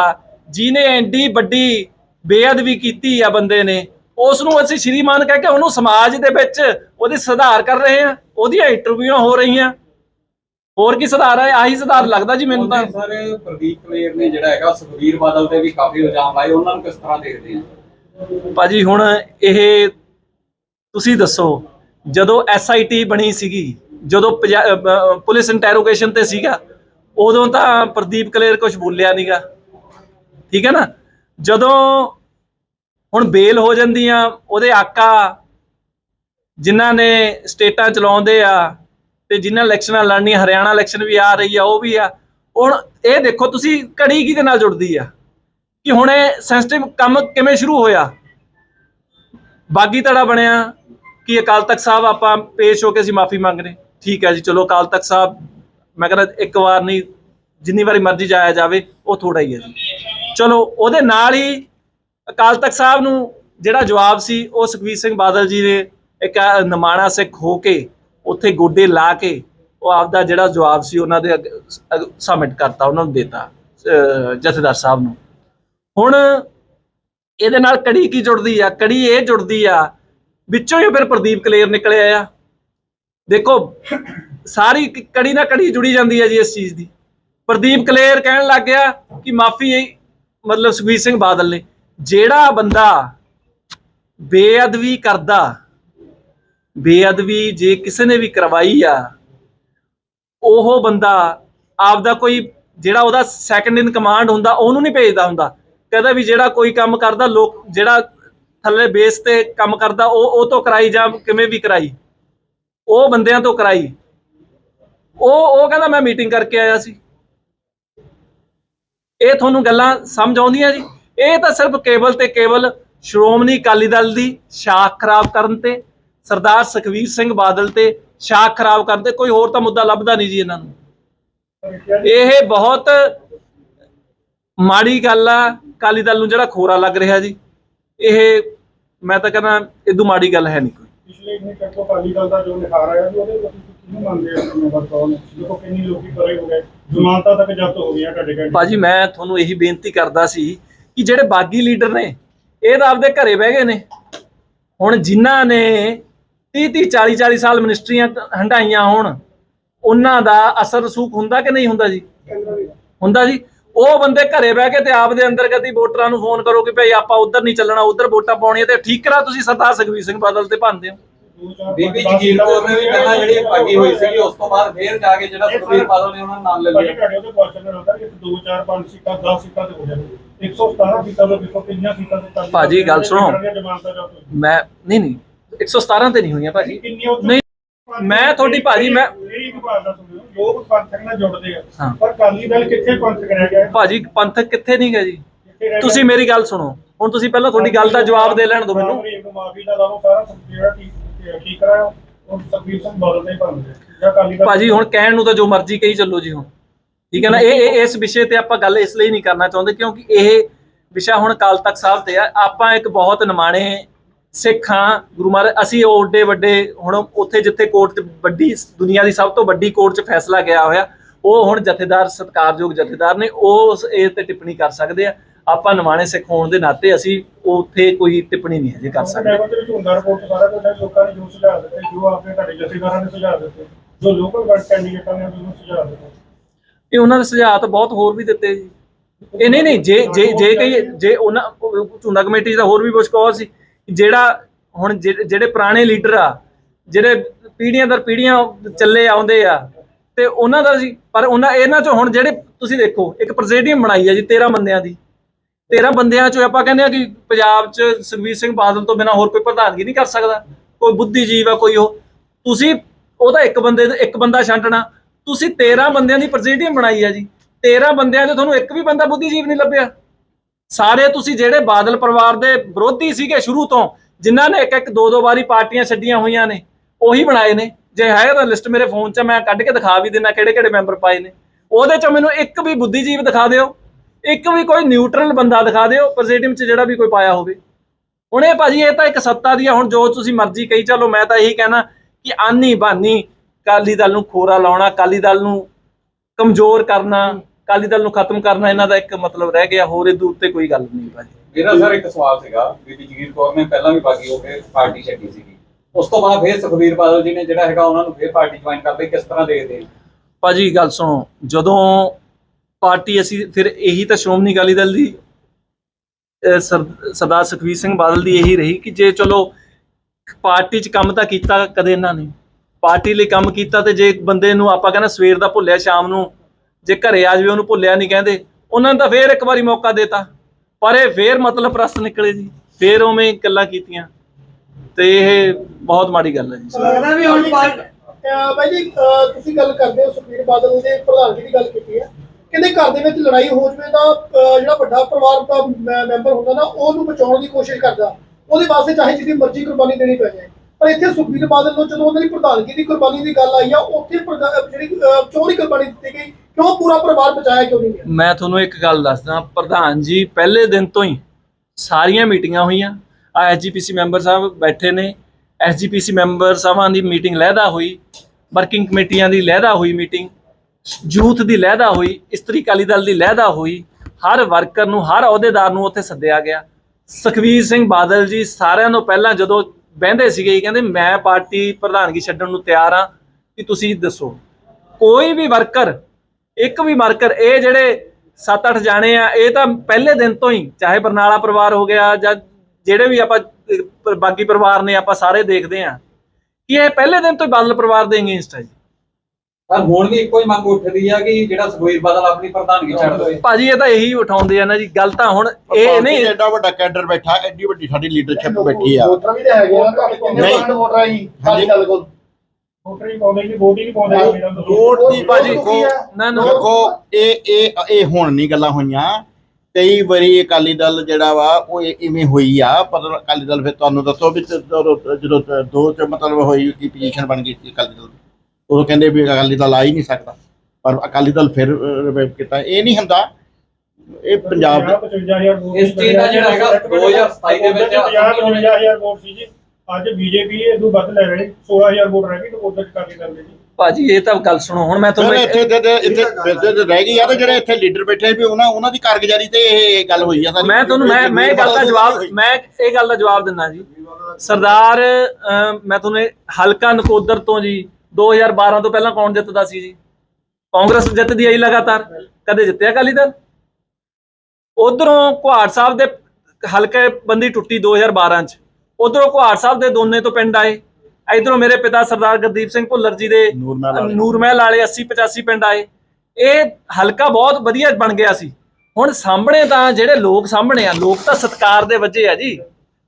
ਜਿਹਨੇ ਐਡੀ ਵੱਡੀ ਬੇਅਦਬੀ ਕੀਤੀ ਆ ਬੰਦੇ ਨੇ। ਉਸ ਨੂੰ ਅਸੀਂ ਸ਼੍ਰੀਮਾਨ ਕਹਿ ਕੇ ਉਹਨੂੰ ਸਮਾਜ ਦੇ ਵਿੱਚ ਉਹਦੇ ਸੁਧਾਰ ਕਰ ਰਹੇ ਆ ਉਹਦੀਆਂ ਇੰਟਰਵਿਊਆਂ ਹੋ ਰਹੀਆਂ। ਹੋਰ ਕੀ ਸੁਧਾਰ ਹੈ ਆਹੀ ਸੁਧਾਰ ਲੱਗਦਾ ਜੀ ਮੈਨੂੰ ਤਾਂ। ਸਰ ਪ੍ਰਦੀਪ ਕਲੇਰ ਨੇ ਜਿਹੜਾ ਹੈਗਾ ਸੁਖਬੀਰ ਬਾਦਲ ਤੇ ਵੀ ਕਾਫੀ ਇਲਜ਼ਾਮ ਲਾਏ ਉਹਨਾਂ ਨੂੰ ਕਿਸ ਤਰ੍ਹਾਂ ਦੇਖਦੇ ਆ ਭਾਜੀ ਹੁਣ ਇਹ ਤੁਸੀਂ ਦੱਸੋ ਜਦੋਂ ਐਸਆਈਟੀ ਬਣੀ ਸੀਗੀ ਜਦੋਂ ਪੁਲਿਸ ਇੰਟਰੋਗੇਸ਼ਨ ਤੇ ਸੀਗਾ ਉਦੋਂ ਤਾਂ ਪ੍ਰਦੀਪ ਕਲੇਰ ਕੁਝ ਬੋਲਿਆ ਨਹੀਂਗਾ ਠੀਕ ਹੈ ਨਾ? ਜਦੋਂ ਹੁਣ ਬੇਲ ਹੋ ਜਾਂਦੀ ਆ ਉਹਦੇ ਆਕਾ ਜਿਨ੍ਹਾਂ ਨੇ ਸਟੇਟਾਂ ਚਲਾਉਂਦੇ ਆ ਤੇ ਜਿਨ੍ਹਾਂ ਇਲੈਕਸ਼ਨਾਂ ਲੜਨੀਆਂ, ਹਰਿਆਣਾ ਇਲੈਕਸ਼ਨ ਵੀ ਆ ਰਹੀ ਆ, ਉਹ ਵੀ ਆ, ਹੁਣ ਇਹ ਦੇਖੋ ਤੁਸੀਂ ਘੜੀ ਕਿਹਦੇ ਨਾਲ ਜੁੜਦੀ ਆ? ਕਿ ਹੁਣ ਇਹ ਸੈਂਸਿਟਿਵ ਕੰਮ ਕਿਵੇਂ ਸ਼ੁਰੂ ਹੋਇਆ? ਬਾਗੀ ਧੜਾ ਬਣਿਆ ਕਿ ਅਕਾਲ ਤਖਤ ਸਾਹਿਬ ਆਪਾਂ ਪੇਸ਼ ਹੋ ਕੇ ਅਸੀਂ ਮਾਫੀ ਮੰਗਨੇ ਠੀਕ ਹੈ ਜੀ, ਚਲੋ ਅਕਾਲ ਤਖਤ ਸਾਹਿਬ, ਮੈਂ ਕਹਿੰਦਾ ਇੱਕ ਵਾਰ ਨਹੀਂ, ਜਿੰਨੀ ਵਾਰੀ ਮਰਜ਼ੀ ਜਾਇਆ ਜਾਵੇ, ਉਹ ਥੋੜਾ ਹੀ ਹੈ ਜੀ। ਚਲੋ, ਉਹਦੇ ਨਾਲ ਹੀ ਅਕਾਲ ਤਖਤ ਸਾਹਿਬ ਨੂੰ ਜਿਹੜਾ ਜਵਾਬ ਸੀ, ਉਹ ਸੁਖਬੀਰ ਸਿੰਘ ਬਾਦਲ ਜੀ ਨੇ ਇੱਕ ਨਮਾਣਾ ਸਿੱਖ ਹੋ ਕੇ ਉੱਥੇ ਗੋਡੇ ਲਾ ਕੇ ਉਹ ਆਪਦਾ ਜਿਹੜਾ ਜਵਾਬ ਸੀ, ਉਹਨਾਂ ਦੇ ਸਬਮਿਟ ਕਰਤਾ, ਉਹਨਾਂ ਨੂੰ ਦਿੱਤਾ ਜਥੇਦਾਰ ਸਾਹਿਬ ਨੂੰ। ਹੁਣ ਇਹਦੇ ਨਾਲ ਕੜੀ ਕੀ ਜੁੜਦੀ ਆ? ਕੜੀ ਇਹ ਜੁੜਦੀ ਆ, ਵਿੱਚੋਂ ਹੀ ਫਿਰ ਪ੍ਰਦੀਪ ਕਲੇਰ ਨਿਕਲਿਆ ਆ। ਦੇਖੋ, ਸਾਰੀ ਕੜੀ ਨਾਲ ਕੜੀ ਜੁੜੀ ਜਾਂਦੀ ਹੈ ਜੀ ਇਸ ਚੀਜ਼ ਦੀ। ਪ੍ਰਦੀਪ ਕਲੇਰ ਕਹਿਣ ਲੱਗ ਗਿਆ ਕਿ ਮਾਫੀ ਮਤਲਬ ਸੁਖਬੀਰ ਸਿੰਘ ਬਾਦਲ ਨੇ, ਜਿਹੜਾ ਬੰਦਾ ਬੇਅਦਬੀ ਕਰਦਾ, ਬੇਅਦਬੀ ਜੇ ਕਿਸੇ ਨੇ ਵੀ ਕਰਵਾਈ ਆ, ਉਹ ਬੰਦਾ ਆਪਦਾ ਕੋਈ ਜਿਹੜਾ ਉਹਦਾ ਸੈਕੰਡ ਇਨ ਕਮਾਂਡ ਹੁੰਦਾ, ਉਹਨੂੰ ਨਹੀਂ ਭੇਜਦਾ ਹੁੰਦਾ। ਕਹਿੰਦਾ ਵੀ ਜਿਹੜਾ ਕੋਈ ਕੰਮ ਕਰਦਾ, ਲੋਕ ਜਿਹੜਾ ਥੱਲੇ ਬੇਸ ਤੇ ਕੰਮ ਕਰਦਾ, ਉਹ ਉਹ ਤੋਂ ਕਰਾਈ ਜਾਂ ਕਿਵੇਂ ਵੀ ਕਰਾਈ। ਉਹ ਬੰਦਿਆਂ ਤੋਂ ਕਰਾਈ। ਉਹ ਉਹ ਕਹਿੰਦਾ ਮੈਂ ਮੀਟਿੰਗ ਕਰਕੇ ਆਇਆ ਸੀ। ਇਹ ਤੁਹਾਨੂੰ ਗੱਲਾਂ ਸਮਝ ਆਉਂਦੀਆਂ ਜੀ। ਇਹ ਤਾਂ ਸਿਰਫ ਕੇਵਲ ਤੇ ਕੇਵਲ ਸ਼੍ਰੋਮਣੀ ਅਕਾਲੀ ਦਲ ਦੀ ਸ਼ਾਖ ਖਰਾਬ ਕਰਨ ਤੇ, ਸਰਦਾਰ ਸੁਖਵੀਰ ਸਿੰਘ ਬਾਦਲ ਤੇ ਸ਼ਾਖ ਖਰਾਬ ਕਰਨ ਤੇ ਕੋਈ ਹੋਰ ਤਾਂ ਮੁੱਦਾ ਲੱਭਦਾ ਨਹੀਂ ਜੀ ਇਹਨਾਂ ਨੂੰ। ਇਹ ਬਹੁਤ ਮਾੜੀ ਗੱਲ ਆ ਅਕਾਲੀ ਦਲ ਨੂੰ ਜਿਹੜਾ ਖੋਰਾ ਲੱਗ ਰਿਹਾ ਜੀ। ਇਹ ਮੈਂ ਤਾਂ ਕਹਿੰਦਾ ਇਦੋਂ ਮਾੜੀ ਗੱਲ ਹੈ ਨਹੀਂ ਕੋਈ। ਪਿਛਲੇ ਇੰਨੇ ਚੱਕੋ ਅਕਾਲੀ ਦਲ ਦਾ ਜੋ ਨਿਖਾਰ ਆਇਆ ਸੀ, ਉਹਦੇ ਵਿੱਚ ਕਿਹਨੂੰ ਮੰਨਦੇ ਹੋ ਜ਼ਿੰਮੇਵਾਰ ਕੌਣ? ਦੇਖੋ ਕਿੰਨੀ ਲੋਕੀ ਪਰੇ ਹੋ ਗਏ। ਜ਼ਮਾਨਤਾਂ ਤੱਕ ਜਬਤ ਹੋ ਗਈਆਂ ਤੁਹਾਡੇ ਘਰ ਭਾਜੀ, ਮੈਂ ਤੁਹਾਨੂੰ ਇਹੀ ਬੇਨਤੀ ਕਰਦਾ ਸੀ ਕਿ ਜਿਹੜੇ ਬਾਗੀ ਲੀਡਰ ਨੇ, ਇਹ ਤਾਂ ਆਪਦੇ ਘਰੇ ਬਹਿ ਗਏ ਨੇ। ਹੁਣ ਜਿਨ੍ਹਾਂ ਨੇ 30 30 40 40 ਸਾਲ ਮਿਨਿਸਟਰੀਆਂ ਹੰਡਾਈਆਂ ਹੋਣ, ਉਹਨਾਂ ਦਾ ਅਸਰ ਰਸੂਖ ਹੁੰਦਾ ਕਿ ਨਹੀਂ ਹੁੰਦਾ ਜੀ? ਹੁੰਦਾ ਜੀ। ਉਹ ਬੰਦੇ ਘਰੇ ਬਹਿ ਕੇ ਤੇ ਆਪਦੇ ਅੰਦਰ ਕਦੀ ਵੋਟਰਾਂ ਨੂੰ ਫੋਨ ਕਰੋ ਕਿ ਭਾਈ ਆਪਾਂ ਉਧਰ ਨਹੀਂ ਚੱਲਣਾ, ਉਧਰ ਵੋਟਾਂ ਪਾਉਣੀਆਂ ਤੇ ਠੀਕ ਕਰਾ ਤੁਸੀਂ ਸਰਦਾਰ ਸੁਖਬੀਰ ਸਿੰਘ ਬਾਦਲ ਤੇ ਭੰਨਦੇ ਹੋ ਬੀਬੀ ਜਗੀਰ ਕੌਰ ਨੇ ਵੀ ਪਹਿਲਾਂ ਜਿਹੜੀ ਭਾਗੀ ਹੋਈ ਸੀਗੀ ਉਸ ਤੋਂ ਬਾਅਦ ਫੇਰ ਜਾ ਕੇ ਜਿਹੜਾ ਸੁਖਬੀਰ ਬਾਦਲ ਨੇ ਉਹਨਾਂ ਦਾ ਨਾਮ ਲੈ ਭਾਜੀ ਲਿਆ। ਤੁਹਾਡੇ ਉਹਦੇ ਕੁਐਸਚਨ ਹੁੰਦਾ ਕਿ 2 4 5 ਸੀਟਾਂ 10 ਸੀਟਾਂ ਤੇ ਹੋ ਜਾਣਗੇ 117 ਸੀਟਾਂ ਤੋਂ ਦੇਖੋ ਕਿੰਨੀਆਂ ਸੀਟਾਂ ਤੇ ਭਾਜੀ, ਗੱਲ ਸੁਣੋ। ਮੈਂ ਨਹੀਂ ਨਹੀਂ 117 ਤੇ ਨਹੀਂ ਹੋਈਆਂ ਭਾਜੀ। ਨਹੀਂ ਮੈਂ ਤੁਹਾਡੀ ਭਾਜੀ ਮੈਂ ਦਾ ਲੋਕ ਪੰਥਕ ਨਾਲ ਜੁੜਦੇ ਆ। ਪਰ ਅਕਾਲੀ ਦਲ ਕਿੱਥੇ ਪੰਥਕ ਰਹਿ ਗਿਆ? ਹੈ? ਭਾਜੀ ਪੰਥਕ ਕਿੱਥੇ ਨਹੀਂ ਗਾ ਜੀ? ਗਿਆ? ਤੁਸੀਂ ਮੇਰੀ ਗੱਲ ਸੁਣੋ। ਹੁਣ ਤੁਸੀਂ ਪਹਿਲਾਂ ਤੁਹਾਡੀ ਗੱਲ ਦਾ ਜਵਾਬ ਦੇ ਲੈਣ ਦਿਓ ਮੈਨੂੰ। ਮਾਫੀ ਦਾ ਲਾਓ ਸਾਰਾ ਜਿਹੜਾ ਠੀਕ ਉਹ ਸਿੰਘ ਬਾਦਲ ਜਾਂ ਅਕਾਲੀ ਦਲ ਭਾਜੀ ਹੁਣ ਕਹਿਣ ਨੂੰ ਤਾਂ ਜੋ ਮਰਜ਼ੀ ਕਹੀ ਚੱਲੋ ਜੀ ਹੁਣ। ਠੀਕ ਹੈ ਨਾ? ਇਹ ਇਹ ਇਸ ਵਿਸ਼ੇ ਤੇ ਆਪਾਂ ਗੱਲ ਇਸ ਲਈ ਨਹੀਂ ਕਰਨਾ ਚਾਹੁੰਦੇ ਕਿਉਂਕਿ ਇਹ ਵਿਸ਼ਾ ਹੁਣ ਕਾਲ ਤੱਕ ਸਾਹਿਬ ਤੇ ਆ। ਆਪਾਂ ਇੱਕ ਬਹੁਤ ਨਿਮਾਣੇ ਸਿੱਖਾਂ ਗੁਰੂ ਮਹਾਰਾਜ ਅਸੀਂ ਓਡੇ ਵੱਡੇ ਹੁਣ ਉੱਥੇ ਜਿੱਥੇ ਕੋਰਟ 'ਚ ਵੱਡੀ ਦੁਨੀਆ ਦੀ ਸਭ ਤੋਂ ਵੱਡੀ ਕੋਰਟ 'ਚ ਫੈਸਲਾ ਗਿਆ ਹੋਇਆ ਉਹ ਹੁਣ ਜਥੇਦਾਰ ਸਤਿਕਾਰਯੋਗ ਜਥੇਦਾਰ ਨੇ ਉਹ ਉਸ ਇਹ ਤੇ ਟਿੱਪਣੀ ਕਰ ਸਕਦੇ ਆ। ਆਪਾਂ ਨਿਮਾਣੇ ਸਿੱਖ ਹੋਣ ਦੇ ਨਾਤੇ ਅਸੀਂ ਉੱਥੇ ਕੋਈ ਟਿੱਪਣੀ ਨਹੀਂ ਹਜੇ ਕਰ ਸਕਦੇ। ਲੈਵਲ ਦੇ ਵਿੱਚ ਹੁੰਦਾ ਰਿਪੋਰਟ ਸਾਰਾ ਕੁਝ ਹੈ ਲੋਕਾਂ ਨੇ ਜੋ ਸੁਝਾਅ ਦਿੱਤੇ ਜੋ ਆਪਣੇ ਤੁਹਾਡੇ ਜਥੇਦਾਰਾਂ ਨੇ ਸੁਝਾਅ ਦਿੱਤੇ ਜੋ ਲੋਕਲ ਗਵਰਨਮੈਂਟ ਕੈਂਡੀਡੇਟਾਂ ਨੇ ਉਹਨੂੰ ਸੁਝਾਅ ਦਿੱਤੇ। ਇਹ ਉਹਨਾਂ ਦੇ ਸੁਝਾਅ ਤਾਂ ਬਹੁਤ ਹੋਰ ਵੀ ਦਿੱਤੇ ਜੀ। ਇਹ ਨਹੀਂ ਨਹੀਂ ਜੇ ਜੇ ਜੇ ਕਹੀਏ ਜੇ ਉਹਨਾਂ ਝੁੰਡਾ ਕਮੇਟੀ ਦਾ ਹੋਰ ਵੀ ਕੁਛ ਕਹੋ ਸੀ ਜਿਹੜਾ ਹੁਣ ਜਿਹੜੇ ਪੁਰਾਣੇ ਲੀਡਰ ਆ ਜਿਹੜੇ ਪੀੜ੍ਹੀਆਂ ਦਰ ਪੀੜ੍ਹੀਆਂ ਚੱਲੇ ਆਉਂਦੇ ਆ ਤੇ ਉਹਨਾਂ ਦਾ ਸੀ ਪਰ ਉਹਨਾਂ ਇਹਨਾਂ ਚੋਂ ਹੁਣ ਜਿਹੜੇ ਤੁਸੀਂ ਦੇਖੋ ਇੱਕ ਪ੍ਰੈਜ਼ੀਡੀਅਮ ਬਣਾਈ ਆ ਜੀ 13 ਬੰਦਿਆਂ ਦੀ। 13 ਬੰਦਿਆਂ ਚੋਂ ਆਪਾਂ ਕਹਿੰਦੇ ਆ ਕਿ ਪੰਜਾਬ 'ਚ ਸੁਖਬੀਰ ਸਿੰਘ ਬਾਦਲ ਤੋਂ ਬਿਨਾ ਹੋਰ ਕੋਈ ਪ੍ਰਧਾਨਗੀ ਨਹੀਂ ਕਰ ਸਕਦਾ। ਕੋਈ ਬੁੱਧੀਜੀਵ ਆ, ਕੋਈ ਉਹ। ਤੁਸੀਂ ਉਹ ਤਾਂ ਇੱਕ ਬੰਦੇ ਇੱਕ ਬੰਦਾ ਛਾਂਟਣਾ ਤੁਸੀਂ 13 ਬੰਦਿਆਂ ਦੀ ਪ੍ਰੈਜ਼ੀਡੀਅਮ ਬਣਾਈ ਆ ਜੀ। 13 ਬੰਦਿਆਂ 'ਚੋਂ ਤੁਹਾਨੂੰ ਇੱਕ ਵੀ ਬੰਦਾ ਬੁੱਧੀਜੀਵ ਨਹੀਂ ਲੱਭਿਆ। ਸਾਰੇ ਤੁਸੀਂ ਜਿਹੜੇ ਬਾਦਲ ਪਰਿਵਾਰ ਦੇ ਵਿਰੋਧੀ ਸੀਗੇ ਸ਼ੁਰੂ ਤੋਂ, ਜਿਨ੍ਹਾਂ ਨੇ ਇੱਕ ਇੱਕ, ਦੋ ਦੋ ਵਾਰੀ ਪਾਰਟੀਆਂ ਛੱਡੀਆਂ ਹੋਈਆਂ ਨੇ, ਉਹੀ ਬਣਾਏ ਨੇ। ਜੇ ਹੈ ਤਾਂ ਲਿਸਟ ਮੇਰੇ ਫੋਨ 'ਚ ਮੈਂ ਕੱਢ ਕੇ ਦਿਖਾ ਵੀ ਦਿੰਦਾ ਕਿਹੜੇ ਕਿਹੜੇ ਮੈਂਬਰ ਪਾਏ ਨੇ। ਉਹਦੇ 'ਚੋਂ ਮੈਨੂੰ ਇੱਕ ਵੀ ਬੁੱਧੀਜੀਵ ਦਿਖਾ ਦਿਓ। ਇੱਕ ਵੀ ਕੋਈ ਨਿਊਟਰਲ ਬੰਦਾ ਦਿਖਾ ਦਿਓ ਪ੍ਰੈਜ਼ੀਡੈਂਟ 'ਚ ਜਿਹੜਾ ਵੀ ਕੋਈ ਪਾਇਆ ਹੋਵੇ। ਹੁਣ ਇਹ ਭਾਜੀ ਇਹ ਤਾਂ ਇੱਕ ਸੱਤਾ ਦੀ ਆ ਹੁਣ ਜੋ ਤੁਸੀਂ ਮਰਜ਼ੀ ਕਹੀ ਚੱਲੋ ਮੈਂ ਤਾਂ ਇਹੀ ਕਹਿਣਾ ਕਿ ਆਨੀ ਬਾਨੀ ਅਕਾਲੀ ਦਲ ਨੂੰ ਖੋਰਾ ਲਾਉਣਾ ਅਕਾਲੀ ਦਲ ਨੂੰ ਕਮਜ਼ੋਰ ਕਰਨਾ ਅਕਾਲੀ ਦਲ ਨੂੰ ਖਤਮ ਕਰਨਾ ਇਹਨਾਂ ਦਾ ਇੱਕ ਮਤਲਬ ਰਹਿ ਗਿਆ ਹੋਰ ਇਹਦੇ ਉੱਤੇ ਕੋਈ ਗੱਲ ਨਹੀਂ ਭਾਜੀ। ਮੇਰਾ ਸਰ ਇੱਕ ਸਵਾਲ ਸੀਗਾ ਬੀਬੀ ਜਗੀਰ ਕੌਰ ਨੇ ਪਹਿਲਾਂ ਵੀ ਬਾਗੀ ਹੋ ਕੇ ਪਾਰਟੀ ਛੱਡੀ ਸੀਗੀ। ਉਸ ਤੋਂ ਬਾਅਦ ਫੇਰ ਸੁਖਬੀਰ ਬਾਦਲ ਜੀ ਨੇ ਜਿਹੜਾ ਹੈਗਾ ਉਹਨਾਂ ਨੂੰ ਫੇਰ ਪਾਰਟੀ ਜੁਆਇਨ ਕਰਦੇ ਕਿਸ ਤਰ੍ਹਾਂ ਦੇਖਦੇ ਭਾਜੀ ਗੱਲ ਸੁਣੋ ਜਦੋਂ ਪਾਰਟੀ ਅਸੀਂ ਫਿਰ ਇਹੀ ਤਾਂ ਸ਼੍ਰੋਮਣੀ ਅਕਾਲੀ ਦਲ ਦੀ ਸਰਦਾਰ ਸੁਖਬੀਰ ਸਿੰਘ ਬਾਦਲ ਦੀ ਇਹੀ ਰਹੀ ਕਿ ਜੇ ਚਲੋ ਪਾਰਟੀ 'ਚ ਕੰਮ ਤਾਂ ਕੀਤਾ ਕਦੇ ਇਹਨਾਂ ਨੇ, ਪਾਰਟੀ ਲਈ ਕੰਮ ਕੀਤਾ ਤੇ ਜੇ ਬੰਦੇ ਨੂੰ ਆਪਾਂ ਕਹਿੰਦਾ ਸਵੇਰ ਦਾ ਭੁੱਲਿਆ, ਸ਼ਾਮ ਨੂੰ ਜੇ ਘਰੇ ਆ ਜਾਵੇ ਉਹਨੂੰ ਭੁੱਲਿਆ ਨਹੀਂ ਕਹਿੰਦੇ, ਉਹਨਾਂ ਨੇ ਤਾਂ ਫੇਰ ਇੱਕ ਵਾਰੀ ਮੌਕਾ ਦਿੱਤਾ, ਪਰ ਇਹ ਫੇਰ ਮਤਲਬ ਪ੍ਰਸਤ ਨਿਕਲੇ ਜੀ, ਫੇਰ ਉਵੇਂ ਗੱਲਾਂ ਕੀਤੀਆਂ, ਤੇ ਇਹ ਬਹੁਤ ਮਾੜੀ ਗੱਲ ਹੈ ਜੀ। ਲੱਗਦਾ ਵੀ ਹੁਣ ਬਾਈ ਜੀ ਤੁਸੀਂ ਗੱਲ ਕਰਦੇ ਹੋ ਸੁਖਬੀਰ ਬਾਦਲ ਦੇ ਪ੍ਰਧਾਨਗੀ ਦੀ ਗੱਲ ਕੀਤੀ ਹੈ। ਕਹਿੰਦੇ ਘਰ ਦੇ ਵਿੱਚ ਲੜਾਈ ਹੋ ਜਵੇ ਤਾਂ ਅਹ, ਜਿਹੜਾ ਵੱਡਾ ਪਰਿਵਾਰ ਦਾ ਮੈਂ ਮੈਂਬਰ ਹੁੰਦਾ ਨਾ ਉਹਨੂੰ ਬਚਾਉਣ ਦੀ ਕੋਸ਼ਿਸ਼ ਕਰਦਾ। ਉਹਦੇ ਵਾਸਤੇ ਚਾਹੇ ਜਿੰਨੀ ਮਰਜ਼ੀ ਕੁਰਬਾਨੀ ਦੇਣੀ ਪੈ ਜਾਏ। ਪਰ ਇੱਥੇ ਸੁਖਬੀਰ ਬਾਦਲ ਨੂੰ ਜਦੋਂ ਉਹਨਾਂ ਦੀ ਪ੍ਰਧਾਨਗੀ ਦੀ ਕੁਰਬਾਨੀ ਦੀ ਗੱਲ ਆਈ ਆ ਉੱਥੇ ਪ੍ਰਧਾ- ਜਿਹੜੀ ਅਹ, ਕਿਉਂ ਨਹੀਂ ਕੁਰਬਾਨੀ ਦਿੱਤੀ ਗਈ ਕਿਉਂ ਪੂਰਾ ਪਰਿਵਾਰ ਬਚਾਇਆ ਕਿਉਂ ਨਹੀਂ ਗਿਆ? ਮੈਂ ਤੁਹਾਨੂੰ ਇੱਕ ਗੱਲ ਦੱਸਦਾ ਪ੍ਰਧਾਨ ਜੀ ਪਹਿਲੇ ਦਿਨ ਤੋਂ ਹੀ ਸਾਰੀਆਂ ਮੀਟਿੰਗਾਂ ਹੋਈਆਂ। ਆ ਐਸਜੀਪੀਸੀ ਮੈਂਬਰ ਸਾਹਿਬ ਬੈਠੇ ਨੇ। ਐਸਜੀਪੀਸੀ ਮੈਂਬਰ ਸਾਹਿਬਾਂ ਦੀ ਮੀਟਿੰਗ ਲਹਿਦਾ ਹੋਈ ਵਰਕਿੰਗ ਕਮੇਟੀਆਂ ਦੀ ਲਹਿਦਾ ਹੋਈ ਮੀਟਿੰਗ। ਯੂਥ ਦੀ ਲਹਿਦਾ ਹੋਈ ਇਸਤਰੀ ਅਕਾਲੀ ਦਲ ਦੀ ਲਹਿਦਾ ਹੋਈ ਹਰ ਵਰਕਰ ਨੂੰ ਹਰ ਅਹੁਦੇਦਾਰ ਨੂੰ ਉੱਥੇ ਸੱਦਿਆ ਗਿਆ। ਸੁਖਵੀਰ ਸਿੰਘ ਬਾਦਲ ਜੀ ਸਾਰਿਆਂ ਨੂੰ ਪਹਿਲਾਂ ਜਦੋਂ ਬਹਿੰਦੇ ਸੀਗੇ ਕਹਿੰਦੇ ਮੈਂ ਪਾਰਟੀ ਪ੍ਰਧਾਨਗੀ ਛੱਡਣ ਨੂੰ ਤਿਆਰ ਹਾਂ ਕਿ ਤੁਸੀਂ ਦੱਸੋ। ਕੋਈ ਵੀ ਵਰਕਰ ਇੱਕ ਵੀ ਵਰਕਰ ਇਹ ਜਿਹੜੇ 7-8 ਜਾਣੇ ਆ ਇਹ ਤਾਂ ਪਹਿਲੇ ਦਿਨ ਤੋਂ ਹੀ ਚਾਹੇ ਬਰਨਾਲਾ ਪਰਿਵਾਰ ਹੋ ਗਿਆ ਜਾਂ ਜਿਹੜੇ ਵੀ ਆਪਾਂ ਅਹ, ਬਾਕੀ ਪਰਿਵਾਰ ਨੇ ਆਪਾਂ ਸਾਰੇ ਦੇਖਦੇ ਆ ਕਿ ਇਹ ਪਹਿਲੇ ਦਿਨ ਤੋਂ ਹੀ ਬਾਦਲ ਪਰਿਵਾਰ ਦੇ ਅਗੇਂਸਟ ਹੈ ਜੀ? ਪਰ ਹੁਣ ਵੀ ਇੱਕੋ ਹੀ ਮੰਗ ਉੱਠਦੀ ਆ ਕਿ ਜਿਹੜਾ ਸੁਖਬੀਰ ਬਾਦਲ ਆਪਣੀ ਪ੍ਰਧਾਨਗੀ ਛੱਡ ਦੇਵੇ। ਭਾਜੀ ਇਹ ਤਾਂ ਇਹੀ ਉਠਾਉਂਦੇ ਆ ਨਾ ਜੀ ਗੱਲ ਤਾਂ ਹੁਣ ਇਹ ਨਹੀਂ। ਐਡਾ ਵੱਡਾ ਕੈਡਰ ਬੈਠਾ ਐਡੀ ਵੱਡੀ ਸਾਡੀ ਲੀਡਰਸ਼ਿਪ ਬੈਠੀ ਆ। ਵੋਟਰ ਵੀ ਤੇ ਹੈਗੇ ਆ ਤੁਹਾਡੇ ਕਿੰਨੇ ਨਹੀਂ। ਪਰਸੈਂਟ ਵੋਟਰ ਆ ਜੀ ਦਲ ਕੋਲ। ਵੋਟਰ ਹੀ ਪਾਉਂਦੇ ਵੋਟ ਹੀ ਨਹੀਂ ਪਾਉਂਦੇ। ਵੋਟ ਦੀ ਭਾਜੀ, ਨਾ ਨਾ। ਦੇਖੋ ਇਹ ਇਹ ਇਹ ਹੁਣ ਨਹੀਂ ਗੱਲਾਂ ਹੋਈਆਂ। ਕਈ ਵਾਰੀ ਅਕਾਲੀ ਦਲ ਜਿਹੜਾ ਵਾ ਉਹ ਇਵੇਂ ਹੋਈ ਆ ਪਰ ਅਕਾਲੀ ਦਲ ਫਿਰ ਤੁਹਾਨੂੰ ਦੱਸੋ ਵੀ ਜਦੋਂ ਦੋ ਚ ਮਤਲਬ ਹੋਈ ਕਿ ਪੋਜੀਸ਼ਨ ਬਣ ਗਈ ਸੀ ਅਕਾਲੀ ਦਲ ਦੀ। ਉਦੋਂ ਕਹਿੰਦੇ ਵੀ ਅਕਾਲੀ ਦਲ ਆ ਹੀ ਨਹੀਂ ਸਕਦਾ। ਪਰ ਅਕਾਲੀ ਦਲ ਫਿਰ ਰਿਵਾਈਵ ਕੀਤਾ। ਇਹ ਨਹੀਂ ਹੁੰਦਾ। ਇਹ ਪੰਜਾਬ ਦੇ 55000 ਵੋਟ ਇਸ ਚੀਜ਼ ਦਾ ਜਿਹੜਾ ਹੈਗਾ 2027 ਦੇ ਵਿੱਚ 55000 ਵੋਟ ਸੀ ਜੀ। ਅੱਜ ਬੀਜੇਪੀ ਇਹ ਤੋਂ ਵੱਧ ਲੈ ਰਹੀ। 16000 ਵੋਟ ਰਹਿ ਗਈ ਤਾਂ ਉਧਰ ਅਕਾਲੀ ਦਲ ਦੇ ਜੀ। ਭਾਜੀ ਇਹ ਤਾਂ ਗੱਲ ਸੁਣੋ। ਹੁਣ ਮੈਂ ਤੁਹਾਨੂੰ ਇੱਥੇ ਇੱਥੇ ਇੱਥੇ ਤੇ ਰਹਿ ਗਈ ਆ ਤੇ ਜਿਹੜੇ ਇੱਥੇ ਲੀਡਰ ਬੈਠੇ ਵੀ ਉਹਨਾਂ ਉਹਨਾਂ ਦੀ ਕਾਰਗੁਜ਼ਾਰੀ ਤੇ ਇਹ ਗੱਲ ਹੋਈ ਆ ਸਾਰੀ। ਮੈਂ ਤੁਹਾਨੂੰ ਮੈਂ ਮੈਂ ਇਹ ਗੱਲ ਦਾ ਜਵਾਬ ਮੈਂ ਇਹ ਗੱਲ ਦਾ ਜਵਾਬ ਦਿੰਦਾ ਜੀ। ਸਰਦਾਰ ਮੈਂ ਤੁਹਾਨੂੰ ਇਹ ਹਲਕਾ ਨਕੋਦਰ ਤੋਂ ਜੀ 2012 ਤੋਂ ਪਹਿਲਾਂ ਕੌਣ ਜਿੱਤਦਾ ਸੀ ਜੀ? ਕਾਂਗਰਸ ਜਿੱਤਦੀ ਆਈ ਲਗਾਤਾਰ। ਕਦੇ ਜਿੱਤਿਆ ਅਕਾਲੀ ਦਲ? ਉਧਰੋਂ ਕੁਹਾੜ ਸਾਹਿਬ ਦੇ ਹਲਕੇ ਬੰਦੀ ਟੁੱਟੀ 2012 ਚ। ਉਧਰੋਂ ਕੁਹਾੜ ਸਾਹਿਬ ਦੇ ਦੋਨੇ ਤੋਂ ਪਿੰਡ ਆਏ। ਇਧਰੋਂ ਮੇਰੇ ਪਿਤਾ ਸਰਦਾਰ ਗੁਰਦੀਪ ਸਿੰਘ ਭੁੱਲਰ ਜੀ ਦੇ ਨੂਰਮਹਿਲ ਵਾਲੇ। ਨੂਰਮਹਿਲ ਵਾਲੇ 80 85 ਪਿੰਡ ਆਏ। ਇਹ ਹਲਕਾ ਬਹੁਤ ਵਧੀਆ ਬਣ ਗਿਆ ਸੀ। ਹੁਣ ਸਾਹਮਣੇ ਤਾਂ ਜਿਹੜੇ ਲੋਕ ਸਾਹਮਣੇ ਆ ਲੋਕ ਤਾਂ ਸਤਕਾਰ ਦੇ ਵਜੇ ਆ ਜੀ।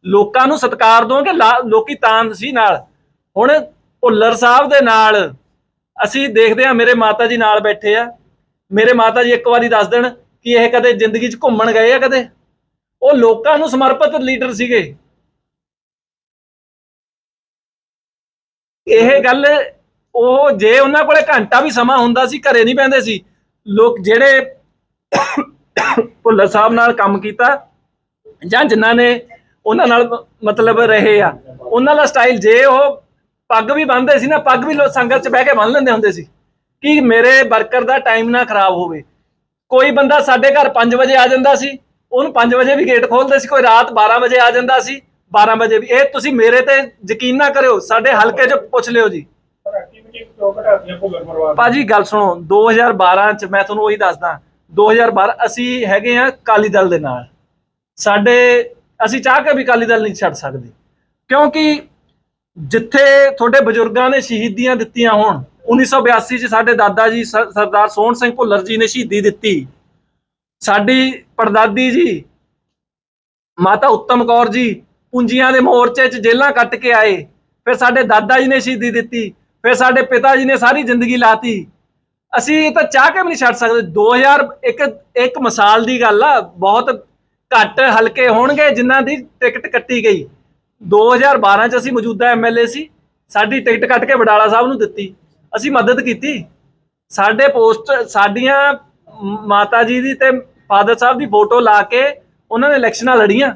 ਲੋਕਾਂ ਨੂੰ ਸਤਕਾਰ ਦੋਗੇ ਲੋਕੀ ਤਾਂ ਸੀ ਨਾਲ। ਹੁਣ ਭੁੱਲਰ ਸਾਹਿਬ ਦੇ ਨਾਲ ਅਸੀਂ ਦੇਖਦੇ ਹਾਂ ਮੇਰੇ ਮਾਤਾ ਜੀ ਨਾਲ ਬੈਠੇ ਆ। ਮੇਰੇ ਮਾਤਾ ਜੀ ਇੱਕ ਵਾਰੀ ਦੱਸ ਦੇਣ ਕਿ ਇਹ ਕਦੇ ਜ਼ਿੰਦਗੀ 'ਚ ਘੁੰਮਣ ਗਏ ਆ ਕਦੇ? ਉਹ ਲੋਕਾਂ ਨੂੰ ਸਮਰਪਿਤ ਲੀਡਰ ਸੀਗੇ। ਇਹ ਗੱਲ ਉਹ ਜੇ ਉਹਨਾਂ ਕੋਲੇ ਘੰਟਾ ਵੀ ਸਮਾਂ ਹੁੰਦਾ ਸੀ, ਘਰੇ ਨਹੀਂ ਪੈਂਦੇ ਸੀ, ਲੋਕ ਜਿਹੜੇ ਭੁੱਲਰ ਸਾਹਿਬ ਨਾਲ ਕੰਮ ਕੀਤਾ ਜਾਂ ਜਿਨ੍ਹਾਂ ਨੇ ਉਹਨਾਂ ਨਾਲ ਮਤਲਬ ਰਹੇ ਆ, ਉਹਨਾਂ ਦਾ ਸਟਾਈਲ ਜੇ ਉਹ ਪੱਗ ਵੀ ਬੰਨਦੇ ਸੀ ਨਾ, ਪੱਗ ਵੀ ਲੋ ਸੰਗਤ 'ਚ ਬਹਿ ਕੇ ਬੰਨ ਲੈਂਦੇ ਹੁੰਦੇ ਸੀ ਕਿ ਮੇਰੇ ਵਰਕਰ ਦਾ ਟਾਈਮ ਨਾ ਖਰਾਬ ਹੋਵੇ। ਕੋਈ ਬੰਦਾ ਸਾਡੇ ਘਰ 5 ਵਜੇ ਆ ਜਾਂਦਾ ਸੀ, ਉਹਨੂੰ 5 ਵਜੇ ਵੀ ਗੇਟ ਖੋਲਦੇ ਸੀ, ਕੋਈ ਰਾਤ 12 ਵਜੇ ਆ ਜਾਂਦਾ ਸੀ 12 ਵਜੇ ਵੀ। ਇਹ ਤੁਸੀਂ ਮੇਰੇ ਤੇ ਯਕੀਨ ਨਾ ਕਰਿਓ, ਸਾਡੇ ਹਲਕੇ 'ਚ ਪੁੱਛ ਲਿਓ ਜੀ। ਭਾਜੀ, ਗੱਲ ਸੁਣੋ 2012 ਚ ਮੈਂ ਤੁਹਾਨੂੰ ਉਹੀ ਦੱਸਦਾ 2012 ਅਸੀਂ ਹੈਗੇ ਆ ਕਾਲੀ ਦਲ ਦੇ ਨਾਲ। ਸਾਡੇ, ਅਸੀਂ ਚਾਹ ਕੇ ਵੀ ਕਾਲੀ ਦਲ ਨਹੀਂ ਛੱਡ ਸਕਦੇ। ਕਿਉਂਕਿ ਜਿੱਥੇ ਤੁਹਾਡੇ ਬਜ਼ੁਰਗਾਂ ਨੇ ਸ਼ਹੀਦੀਆਂ ਦਿੱਤੀਆਂ ਹੋਣ 1982 ਚ ਸਾਡੇ ਦਾਦਾ ਜੀ ਸਰਦਾਰ ਸੋਹਣ ਸਿੰਘ ਭੁੱਲਰ ਜੀ ਨੇ ਸ਼ਹੀਦੀ ਦਿੱਤੀ। ਸਾਡੀ ਪੜਦਾਦੀ ਜੀ, ਮਾਤਾ ਉੱਤਮ ਕੌਰ ਜੀ, ਪੁੰਜੀਆਂ ਦੇ ਮੋਰਚੇ 'ਚ ਜੇਲਾਂ ਕੱਟ ਕੇ ਆਏ। ਫਿਰ ਸਾਡੇ ਦਾਦਾ ਜੀ ਨੇ ਸ਼ਹੀਦੀ ਦਿੱਤੀ, ਫਿਰ ਸਾਡੇ ਪਿਤਾ ਜੀ ਨੇ ਸਾਰੀ ਜ਼ਿੰਦਗੀ ਲਾਤੀ। ਅਸੀਂ ਇਹ ਤਾਂ ਚਾਹ ਕੇ ਵੀ ਨਹੀਂ ਛੱਡ ਸਕਦੇ। 2000 ਇੱਕ ਇੱਕ ਮਿਸਾਲ ਦੀ ਗੱਲ ਆ, ਬਹੁਤ ਘੱਟ ਹਲਕੇ ਹੋਣਗੇ ਜਿਨ੍ਹਾਂ ਦੀ ਟਿਕਟ ਕੱਟੀ ਗਈ। 2012 ਚ ਅਸੀਂ ਮੌਜੂਦਾ ਐਮਐਲਏ ਸੀ, ਸਾਡੀ ਟਿਕਟ ਕੱਟ ਕੇ ਵਡਾਲਾ ਸਾਹਿਬ ਨੂੰ ਦਿੱਤੀ। ਅਸੀਂ ਮਦਦ ਕੀਤੀ। ਸਾਡੇ ਪੋਸਟ, ਸਾਡੀਆਂ ਮਾਤਾ ਜੀ ਦੀ ਤੇ ਫਾਦਰ ਸਾਹਿਬ ਦੀ ਫੋਟੋ ਲਾ ਕੇ ਉਹਨਾਂ ਨੇ ਇਲੈਕਸ਼ਨਾਂ ਲੜੀਆਂ।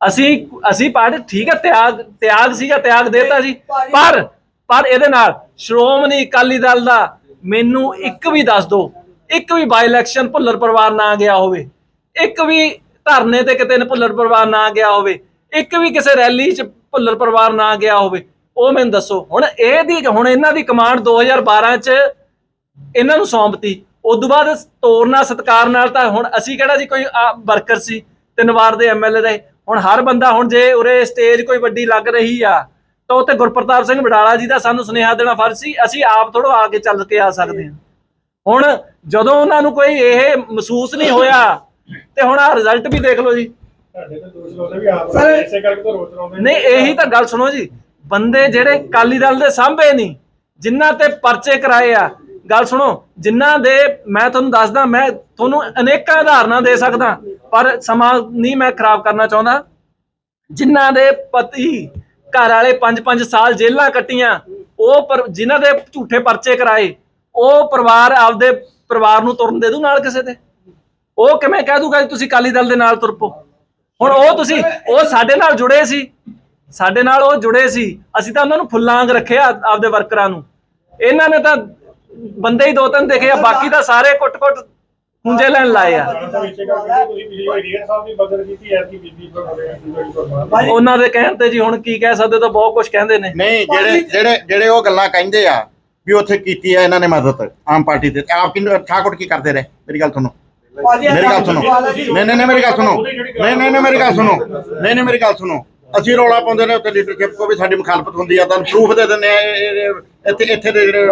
ਅਸੀਂ ਅਸੀਂ ਪਾਰਟੀ, ਠੀਕ ਹੈ ਤਿਆਗ ਤਿਆਗ ਸੀਗਾ, ਤਿਆਗ ਦੇਤਾ ਸੀ। ਪਰ ਪਰ ਇਹਦੇ ਨਾਲ ਸ਼੍ਰੋਮਣੀ ਅਕਾਲੀ ਦਲ ਦਾ ਮੈਨੂੰ ਇੱਕ ਵੀ ਦੱਸ ਦਿਓ ਇੱਕ ਵੀ ਬਾਈ ਇਲੈਕਸ਼ਨ ਭੁੱਲਰ ਪਰਿਵਾਰ ਨਾ ਗਿਆ ਹੋਵੇ। ਇੱਕ ਵੀ ਧਰਨੇ ਤੇ ਕਿਤੇ ਭੁੱਲਰ ਪਰਿਵਾਰ ਨਾ ਗਿਆ ਹੋਵੇ। ਇੱਕ ਵੀ ਕਿਸੇ ਰੈਲੀ 'ਚ ਭੁੱਲਰ ਪਰਿਵਾਰ ਨਾ ਗਿਆ ਹੋਵੇ, ਉਹ ਮੈਨੂੰ ਦੱਸੋ। ਹੁਣ ਇਹਦੀ ਹੁਣ ਇਹਨਾਂ ਦੀ ਕਮਾਂਡ 2012 'ਚ ਇਹਨਾਂ ਨੂੰ ਸੌਂਪਤੀ ਉਸ ਤੋਂ ਬਾਅਦ ਤੋਰਨਾ, ਸਤਕਾਰ ਨਾਲ ਤਾਂ ਹੁਣ ਅਸੀਂ ਕਿਹੜਾ ਜੀ ਕੋਈ ਵਰਕਰ ਸੀ, ਤਿੰਨ ਵਾਰ ਦੇ ਐਮਐਲਏ ਰਹੇ। ਹੁਣ ਹਰ ਬੰਦਾ ਹੁਣ ਜੇ ਉਰੇ ਸਟੇਜ ਕੋਈ ਵੱਡੀ ਲੱਗ ਰਹੀ ਆ, ਤਾਂ ਉੱਤੇ ਗੁਰਪ੍ਰਤਾਪ ਸਿੰਘ ਵਡਾਲਾ ਜੀ ਦਾ ਸਾਨੂੰ ਸੁਨੇਹਾ ਦੇਣਾ ਫਰਜ਼ ਸੀ। ਅਸੀਂ ਆਪ ਥੋੜਾ ਆ ਕੇ ਚੱਲ ਕੇ ਆ ਸਕਦੇ ਹਾਂ। ਹੁਣ ਜਦੋਂ ਉਹਨਾਂ ਨੂੰ ਕੋਈ ਇਹ ਮਹਿਸੂਸ ਨਹੀਂ ਹੋਇਆ, ਤੇ ਹੁਣ ਆ ਰਿਜ਼ਲਟ ਵੀ ਦੇਖ ਲਓ ਜੀ। ਸਾਡੇ ਤੇ ਦੋਸ਼ ਲਾਉਂਦੇ ਵੀ ਆਪ ਇਸੇ ਕਰਕੇ ਤਾਂ ਰੋਜ਼ ਲਾਉਂਦੇ ਨਹੀਂ ਇਹੀ ਤਾਂ ਗੱਲ ਸੁਣੋ ਜੀ। ਬੰਦੇ ਜਿਹੜੇ ਕਾਲੀ ਦਲ ਦੇ ਸਾਹਮਣੇ ਨਹੀਂ ਜਿਨ੍ਹਾਂ ਤੇ ਪਰਚੇ ਕਰਾਏ ਆ ਗੱਲ ਸੁਣੋ ਜਿਨ੍ਹਾਂ ਦੇ ਮੈਂ ਤੁਹਾਨੂੰ ਦੱਸਦਾ ਮੈਂ ਤੁਹਾਨੂੰ ਅਨੇਕਾਂ ਉਦਾਹਰਨਾਂ ਦੇ ਸਕਦਾ ਪਰ ਸਮਾਂ ਨਹੀਂ ਮੈਂ ਖਰਾਬ ਕਰਨਾ ਚਾਹੁੰਦਾ। ਜਿਨ੍ਹਾਂ ਦੇ ਪਤੀ ਘਰ ਵਾਲੇ 5-5 ਸਾਲ ਜੇਲ੍ਹਾਂ ਕੱਟੀਆਂ ਉਹ ਪਰ ਜਿਨ੍ਹਾਂ ਦੇ ਝੂਠੇ ਪਰਚੇ ਕਰਾਏ ਉਹ ਪਰਿਵਾਰ ਆਪਦੇ ਪਰਿਵਾਰ ਨੂੰ ਤੁਰਨ ਦੇ ਦੂ ਨਾਲ ਕਿਸੇ ਦੇ? ਉਹ ਕਿਵੇਂ ਕਹਿ ਦੂਗਾ ਜੀ ਤੁਸੀਂ ਕਾਲੀ ਦਲ ਦੇ ਨਾਲ ਤੁਰ ਪਓ? ਹੁਣ ਉਹ ਤੁਸੀਂ, ਉਹ ਸਾਡੇ ਨਾਲ ਜੁੜੇ ਸੀ। ਸਾਡੇ ਨਾਲ ਉਹ ਜੁੜੇ ਸੀ। ਅਸੀਂ ਤਾਂ ਉਹਨਾਂ ਨੂੰ ਫੁੱਲਾਂ ਵਾਂਗ ਰੱਖਿਆ ਆਪਦੇ ਵਰਕਰਾਂ ਨੂੰ। ਇਹਨਾਂ ਨੇ ਤਾਂ ਬੰਦੇ ਹੀ ਦੋ ਤਿੰਨ ਦੇਖੇ ਆ, ਬਾਕੀ ਤਾਂ ਸਾਰੇ ਕੁੱਟ-ਕੁੱਟ ਹੁੰਜੇ ਲੈਣ ਲਾਏ ਆ। ਉਹਨਾਂ ਦੇ ਕਹਿਣ ਤੇ ਜੀ ਹੁਣ ਕੀ ਕਹਿ ਸਕਦੇ ਤਾਂ ਬਹੁਤ ਕੁਝ ਕਹਿੰਦੇ ਨੇ। ਨਹੀਂ, ਜਿਹੜੇ ਜਿਹੜੇ ਜਿਹੜੇ ਉਹ ਗੱਲਾਂ ਕਹਿੰਦੇ ਆ ਵੀ ਉੱਥੇ ਕੀਤੀ ਆ, ਇਹਨਾਂ ਨੇ ਮਦਦ ਆਮ ਪਾਰਟੀ ਤੇ। ਆਪ ਕਿੰਨੇ ਠਾਕੁਰ ਕੀ ਕਰਦੇ ਰਹੇ? ਮੇਰੀ ਗੱਲ ਤੁਹਾਨੂੰ ਮੇਰੀ ਗੱਲ ਸੁਣੋ। ਨਹੀਂ ਨਹੀਂ ਨਹੀਂ ਮੇਰੀ ਗੱਲ ਸੁਣੋ। ਨਹੀਂ ਨਹੀਂ ਨਹੀਂ ਮੇਰੀ ਗੱਲ ਸੁਣੋ। ਨਹੀਂ ਨਹੀਂ ਮੇਰੀ ਗੱਲ ਸੁਣੋ। ਅਸੀਂ ਰੌਲਾ ਪਾਉਂਦੇ ਨੇ ਉੱਥੇ ਲੀਡਰਸ਼ਿਪ ਕੋ ਵੀ ਸਾਡੀ ਮੁਖਾਲਫਤ ਹੁੰਦੀ ਆ ਤੁਹਾਨੂੰ ਪ੍ਰੂਫ ਦੇ ਦਿੰਦੇ ਆ ਇੱਥੇ ਇੱਥੇ ਦੇ ਜਿਹੜੇ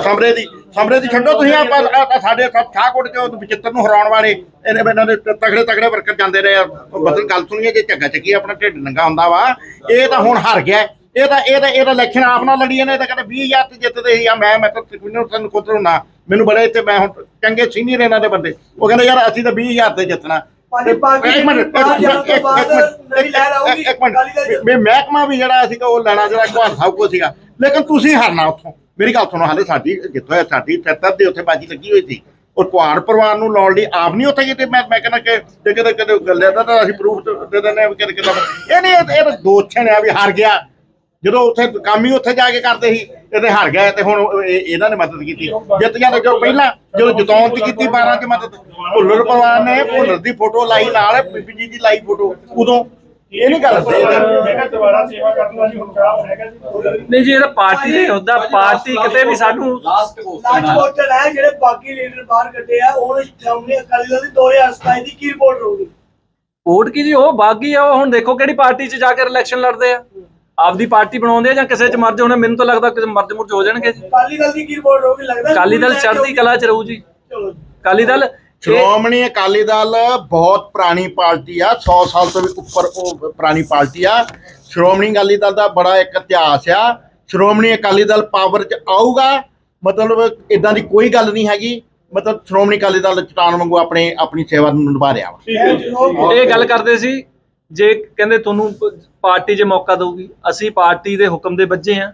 ਸਮਰੇ ਦੀ ਸਮਰੇ ਦੀ ਛੱਡੋ ਤੁਸੀਂ ਆਪਾਂ ਸਾਡੇ ਠਾਕੁਰ ਉਹ ਵਿਚਿੱਤਰ ਨੂੰ ਹਰਾਉਣ ਵਾਲੇ ਇਹਨੇ ਇਹਨਾਂ ਦੇ ਤਗੜੇ ਤਗੜੇ ਵਰਕਰ ਜਾਂਦੇ ਰਹੇ ਆ। ਬਦਲ ਗੱਲ ਸੁਣੀਏ ਜੇ ਝੱਗਾ ਚੱਕੀ ਆਪਣਾ ਢਿੱਡ ਨੰਗਾ ਹੁੰਦਾ ਵਾ। ਇਹ ਤਾਂ ਹੁਣ ਹਾਰ ਗਿਆ। ਇਹ ਤਾਂ ਇਹ ਤਾਂ ਇਹ ਤਾਂ ਇਲੈਕਸ਼ਨ ਆਪ ਨਾਲ ਲੜੀ ਇਹਨੇ ਤਾਂ ਕਹਿੰਦੇ 20000 ਤੇ ਜਿੱਤਦੇ ਸੀ। ਆ ਮੈਂ ਮੈਂ ਤਾਂ ਮੈਨੂੰ ਤੁਹਾਨੂੰ ਖੁਦ ਨੂੰ ਨਾ ਮੈਨੂੰ ਬੜੇ ਇੱਥੇ ਮੈਂ ਹੁਣ ਚੰਗੇ ਸੀਨੀਅਰ ਇਹਨਾਂ ਦੇ ਬੰਦੇ। ਉਹ ਕਹਿੰਦੇ ਯਾਰ ਅਸੀਂ ਤਾਂ 20000 ਤੇ ਜਿੱਤਣਾ। ਮਹਿਕਮਾ ਵੀ ਜਿਹੜਾ ਸੀਗਾ ਉਹ ਲੈਣਾ ਜਿਹੜਾ ਕੁਹਾਰ ਸਾਹਿਬ ਕੋ ਸੀਗਾ। ਲੇਕਿਨ ਤੁਸੀਂ ਹਰਨਾ ਉੱਥੋਂ। ਮੇਰੀ ਗੱਲ ਸੁਣੋ ਹਾਲੇ ਸਾਡੀ ਜਿੱਥੋਂ ਸਾਡੀ ਸੱਤਰ ਦੇ ਉੱਥੇ ਬਾਜੀ ਲੱਗੀ ਹੋਈ ਸੀ। ਔਰ ਕੁਹਾਰ ਪਰਿਵਾਰ ਨੂੰ ਲਾਉਣ ਲਈ ਆਪ ਨਹੀਂ ਉੱਥੇ ਕਿਤੇ। ਮੈਂ ਮੈਂ ਕਹਿੰਦਾ ਕਿ ਜੇ ਕਿਤੇ ਕਿਤੇ ਗੱਲੇ ਤਾਂ ਅਸੀਂ ਪ੍ਰੂਫ ਦੇ ਦਿੰਦੇ ਵੀ ਕਿਤੇ ਕਿਤੇ ਇਹ ਨਹੀਂ ਇਹ ਦੋਛਣ ਆ ਵੀ ਹਾਰ ਗਿਆ। ਜਦੋਂ ਉੱਥੇ ਕੰਮ ਹੀ ਉੱਥੇ ਜਾ ਕੇ ਕਰਦੇ ਸੀ ਇਹ ਤੇ ਹਾਰ ਗਿਆ ਤੇ ਹੁਣ ਇਹ- ਇਹਨਾਂ ਨੇ ਮਦਦ ਕੀਤੀ। ਜਿੱਤ ਜਾਂਦੇ ਜੋ ਪਹਿਲਾਂ ਜਦੋਂ ਜਿਤਾਉਣ ਦੀ ਕੀਤੀ 12 ਚ ਮਦਦ ਭੁੱਲਰ ਪਰਿਵਾਰ ਨੇ ਭੁੱਲਰ ਦੀ ਫੋਟੋ ਲਾਈ ਨਾਲ ਬੀਬੀ ਜੀ ਦੀ ਲਾਈ ਫੋਟੋ ਉਦੋਂ ਇਹ ਨਹੀਂ ਗੱਲ ਨਹੀਂ ਜੀ ਇਹ ਤਾਂ ਪਾਰਟੀ ਦੇ ਹੁੰਦਾ ਪਾਰਟੀ ਕਿਤੇ ਵੀ ਸਾਨੂੰ ਲਾਸਟ ਕੁਐਸਚਨ ਹੈ ਜਿਹੜੇ ਬਾਕੀ ਲੀਡਰ ਬਾਹਰ ਕੱਢੇ ਆ ਹੁਣ ਸਾਹਮਣੇ ਅਕਾਲੀ ਦਲ ਦੀ 2027 ਦੀ ਕੀ ਰਿਪੋਰਟ ਹੋਊਗੀ? ਵੋਟ ਕੀ ਜੀ ਉਹ ਬਾਗੀ ਆ ਉਹ ਹੁਣ ਦੇਖੋ ਕਿਹੜੀ ਪਾਰਟੀ 'ਚ ਜਾ ਕੇ ਇਲੈਕਸ਼ਨ ਲੜਦੇ ਆ। ਆਪਦੀ ਪਾਰਟੀ ਬਣਾਉਂਦੇ ਆ ਜਾਂ ਕਿਸੇ 'ਚ ਮਰਜ ਹੋਣੇ ਮੈਨੂੰ ਤਾਂ ਲੱਗਦਾ ਕਿਸੇ ਮਰਜ ਮੁਰਜ ਹੋ ਜਾਣਗੇ ਜੀ। ਅਕਾਲੀ ਦਲ ਦੀ ਕੀ ਰਿਪੋਰਟ ਹੋਊਗੀ? ਲੱਗਦਾ ਅਕਾਲੀ ਦਲ ਚੜ੍ਹਦੀ ਕਲਾ 'ਚ ਰਹੂ ਜੀ। ਚਲੋ ਜੀ। ਅਕਾਲੀ ਦਲ ਸ਼੍ਰੋਮਣੀ ਅਕਾਲੀ ਦਲ ਬਹੁਤ ਪੁਰਾਣੀ ਪਾਰਟੀ ਆ 100 ਸਾਲ ਤੋਂ ਵੀ ਉੱਪਰ ਉਹ ਪੁਰਾਣੀ ਪਾਰਟੀ ਆ। ਸ਼੍ਰੋਮਣੀ ਅਕਾਲੀ ਦਲ ਦਾ ਬੜਾ ਇੱਕ ਇਤਿਹਾਸ ਆ। ਸ਼੍ਰੋਮਣੀ ਅਕਾਲੀ ਦਲ ਪਾਵਰ 'ਚ ਆਊਗਾ ਮਤਲਬ ਇਦਾਂ ਦੀ ਕੋਈ ਗੱਲ ਨਹੀਂ ਹੈਗੀ। ਮਤਲਬ ਸ਼੍ਰੋਮਣੀ ਅਕਾਲੀ ਦਲ ਚਟਾਨ ਵਾਂਗੂ ਆਪਣੇ ਆਪਣੀ ਸੇਵਾ ਨੂੰ ਨਿਭਾ ਰਿਹਾ ਵਾ। ਇਹ ਗੱਲ ਕਰਦੇ ਸੀ ਜੇ ਕਹਿੰਦੇ ਤੁਹਾਨੂੰ ਪਾਰਟੀ ਜੇ ਮੌਕਾ ਦਊਗੀ ਅਸੀਂ ਪਾਰਟੀ ਦੇ ਹੁਕਮ ਦੇ ਬੱਝੇ ਆ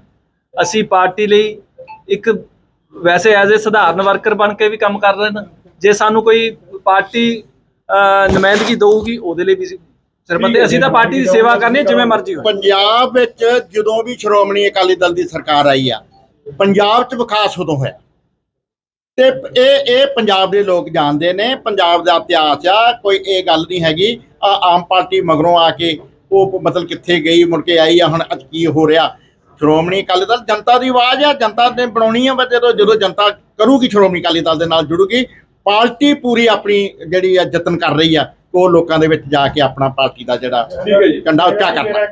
ਅਸੀਂ ਪਾਰਟੀ ਲਈ ਇੱਕ ਵੈਸੇ ਐਜ਼ ਅ ਸਧਾਰਨ ਵਰਕਰ ਬਣ ਕੇ ਵੀ ਕੰਮ ਕਰ ਰਹੇ ਨੇ ਜੇ ਸਾਨੂੰ ਕੋਈ ਪਾਰਟੀ ਅਹ, ਨੁਮਾਇੰਦਗੀ ਦਊਗੀ ਉਹਦੇ ਲਈ ਵੀ ਸਰਬੰਧੇ ਅਸੀਂ ਤਾਂ ਪਾਰਟੀ ਦੀ ਸੇਵਾ ਕਰਨੀ ਜਿਵੇਂ ਮਰਜ਼ੀ ਹੋਵੇ ਪੰਜਾਬ ਵਿੱਚ ਜਦੋਂ ਵੀ ਸ਼੍ਰੋਮਣੀ ਅਕਾਲੀ ਦਲ ਦੀ ਸਰਕਾਰ ਆਈ ਆ ਪੰਜਾਬ 'ਚ ਵਿਕਾਸ ਉਦੋਂ ਹੋਇਆ। ਤੇ ਇਹ ਇਹ ਪੰਜਾਬ ਦੇ ਲੋਕ ਜਾਣਦੇ ਨੇ ਪੰਜਾਬ ਦਾ ਇਤਿਹਾਸ ਆ ਕੋਈ ਇਹ ਗੱਲ ਨਹੀਂ ਹੈਗੀ ਆਮ ਪਾਰਟੀ ਮਗਰੋਂ ਆ ਕੇ ਉਹ ਮਤਲਬ ਕਿੱਥੇ ਗਈ ਮੁੜ ਕੇ ਆਈ ਆ ਹੁਣ ਅੱਜ ਕੀ ਹੋ ਰਿਹਾ? ਸ਼੍ਰੋਮਣੀ ਅਕਾਲੀ ਦਲ ਜਨਤਾ ਦੀ ਆਵਾਜ਼ ਆ ਜਨਤਾ ਨੇ ਬਣਾਉਣੀ ਆ ਜਦੋਂ ਜਦੋਂ ਜਨਤਾ ਕਰੂਗੀ ਸ਼੍ਰੋਮਣੀ ਅਕਾਲੀ ਦਲ ਦੇ ਨਾਲ ਜੁੜੂਗੀ ਪਾਰਟੀ ਪੂਰੀ ਆਪਣੀ ਜਿਹੜੀ ਆ ਯਤਨ ਕਰ ਰਹੀ ਆ ਉਹ ਲੋਕਾਂ ਦੇ ਵਿੱਚ ਜਾ ਕੇ ਆਪਣਾ ਪਾਰਟੀ ਦਾ ਜਿਹੜਾ ਠੀਕ ਹੈ ਜੀ। ਕੰਡਾ ਉੱਚਾ ਕਰਨਾ।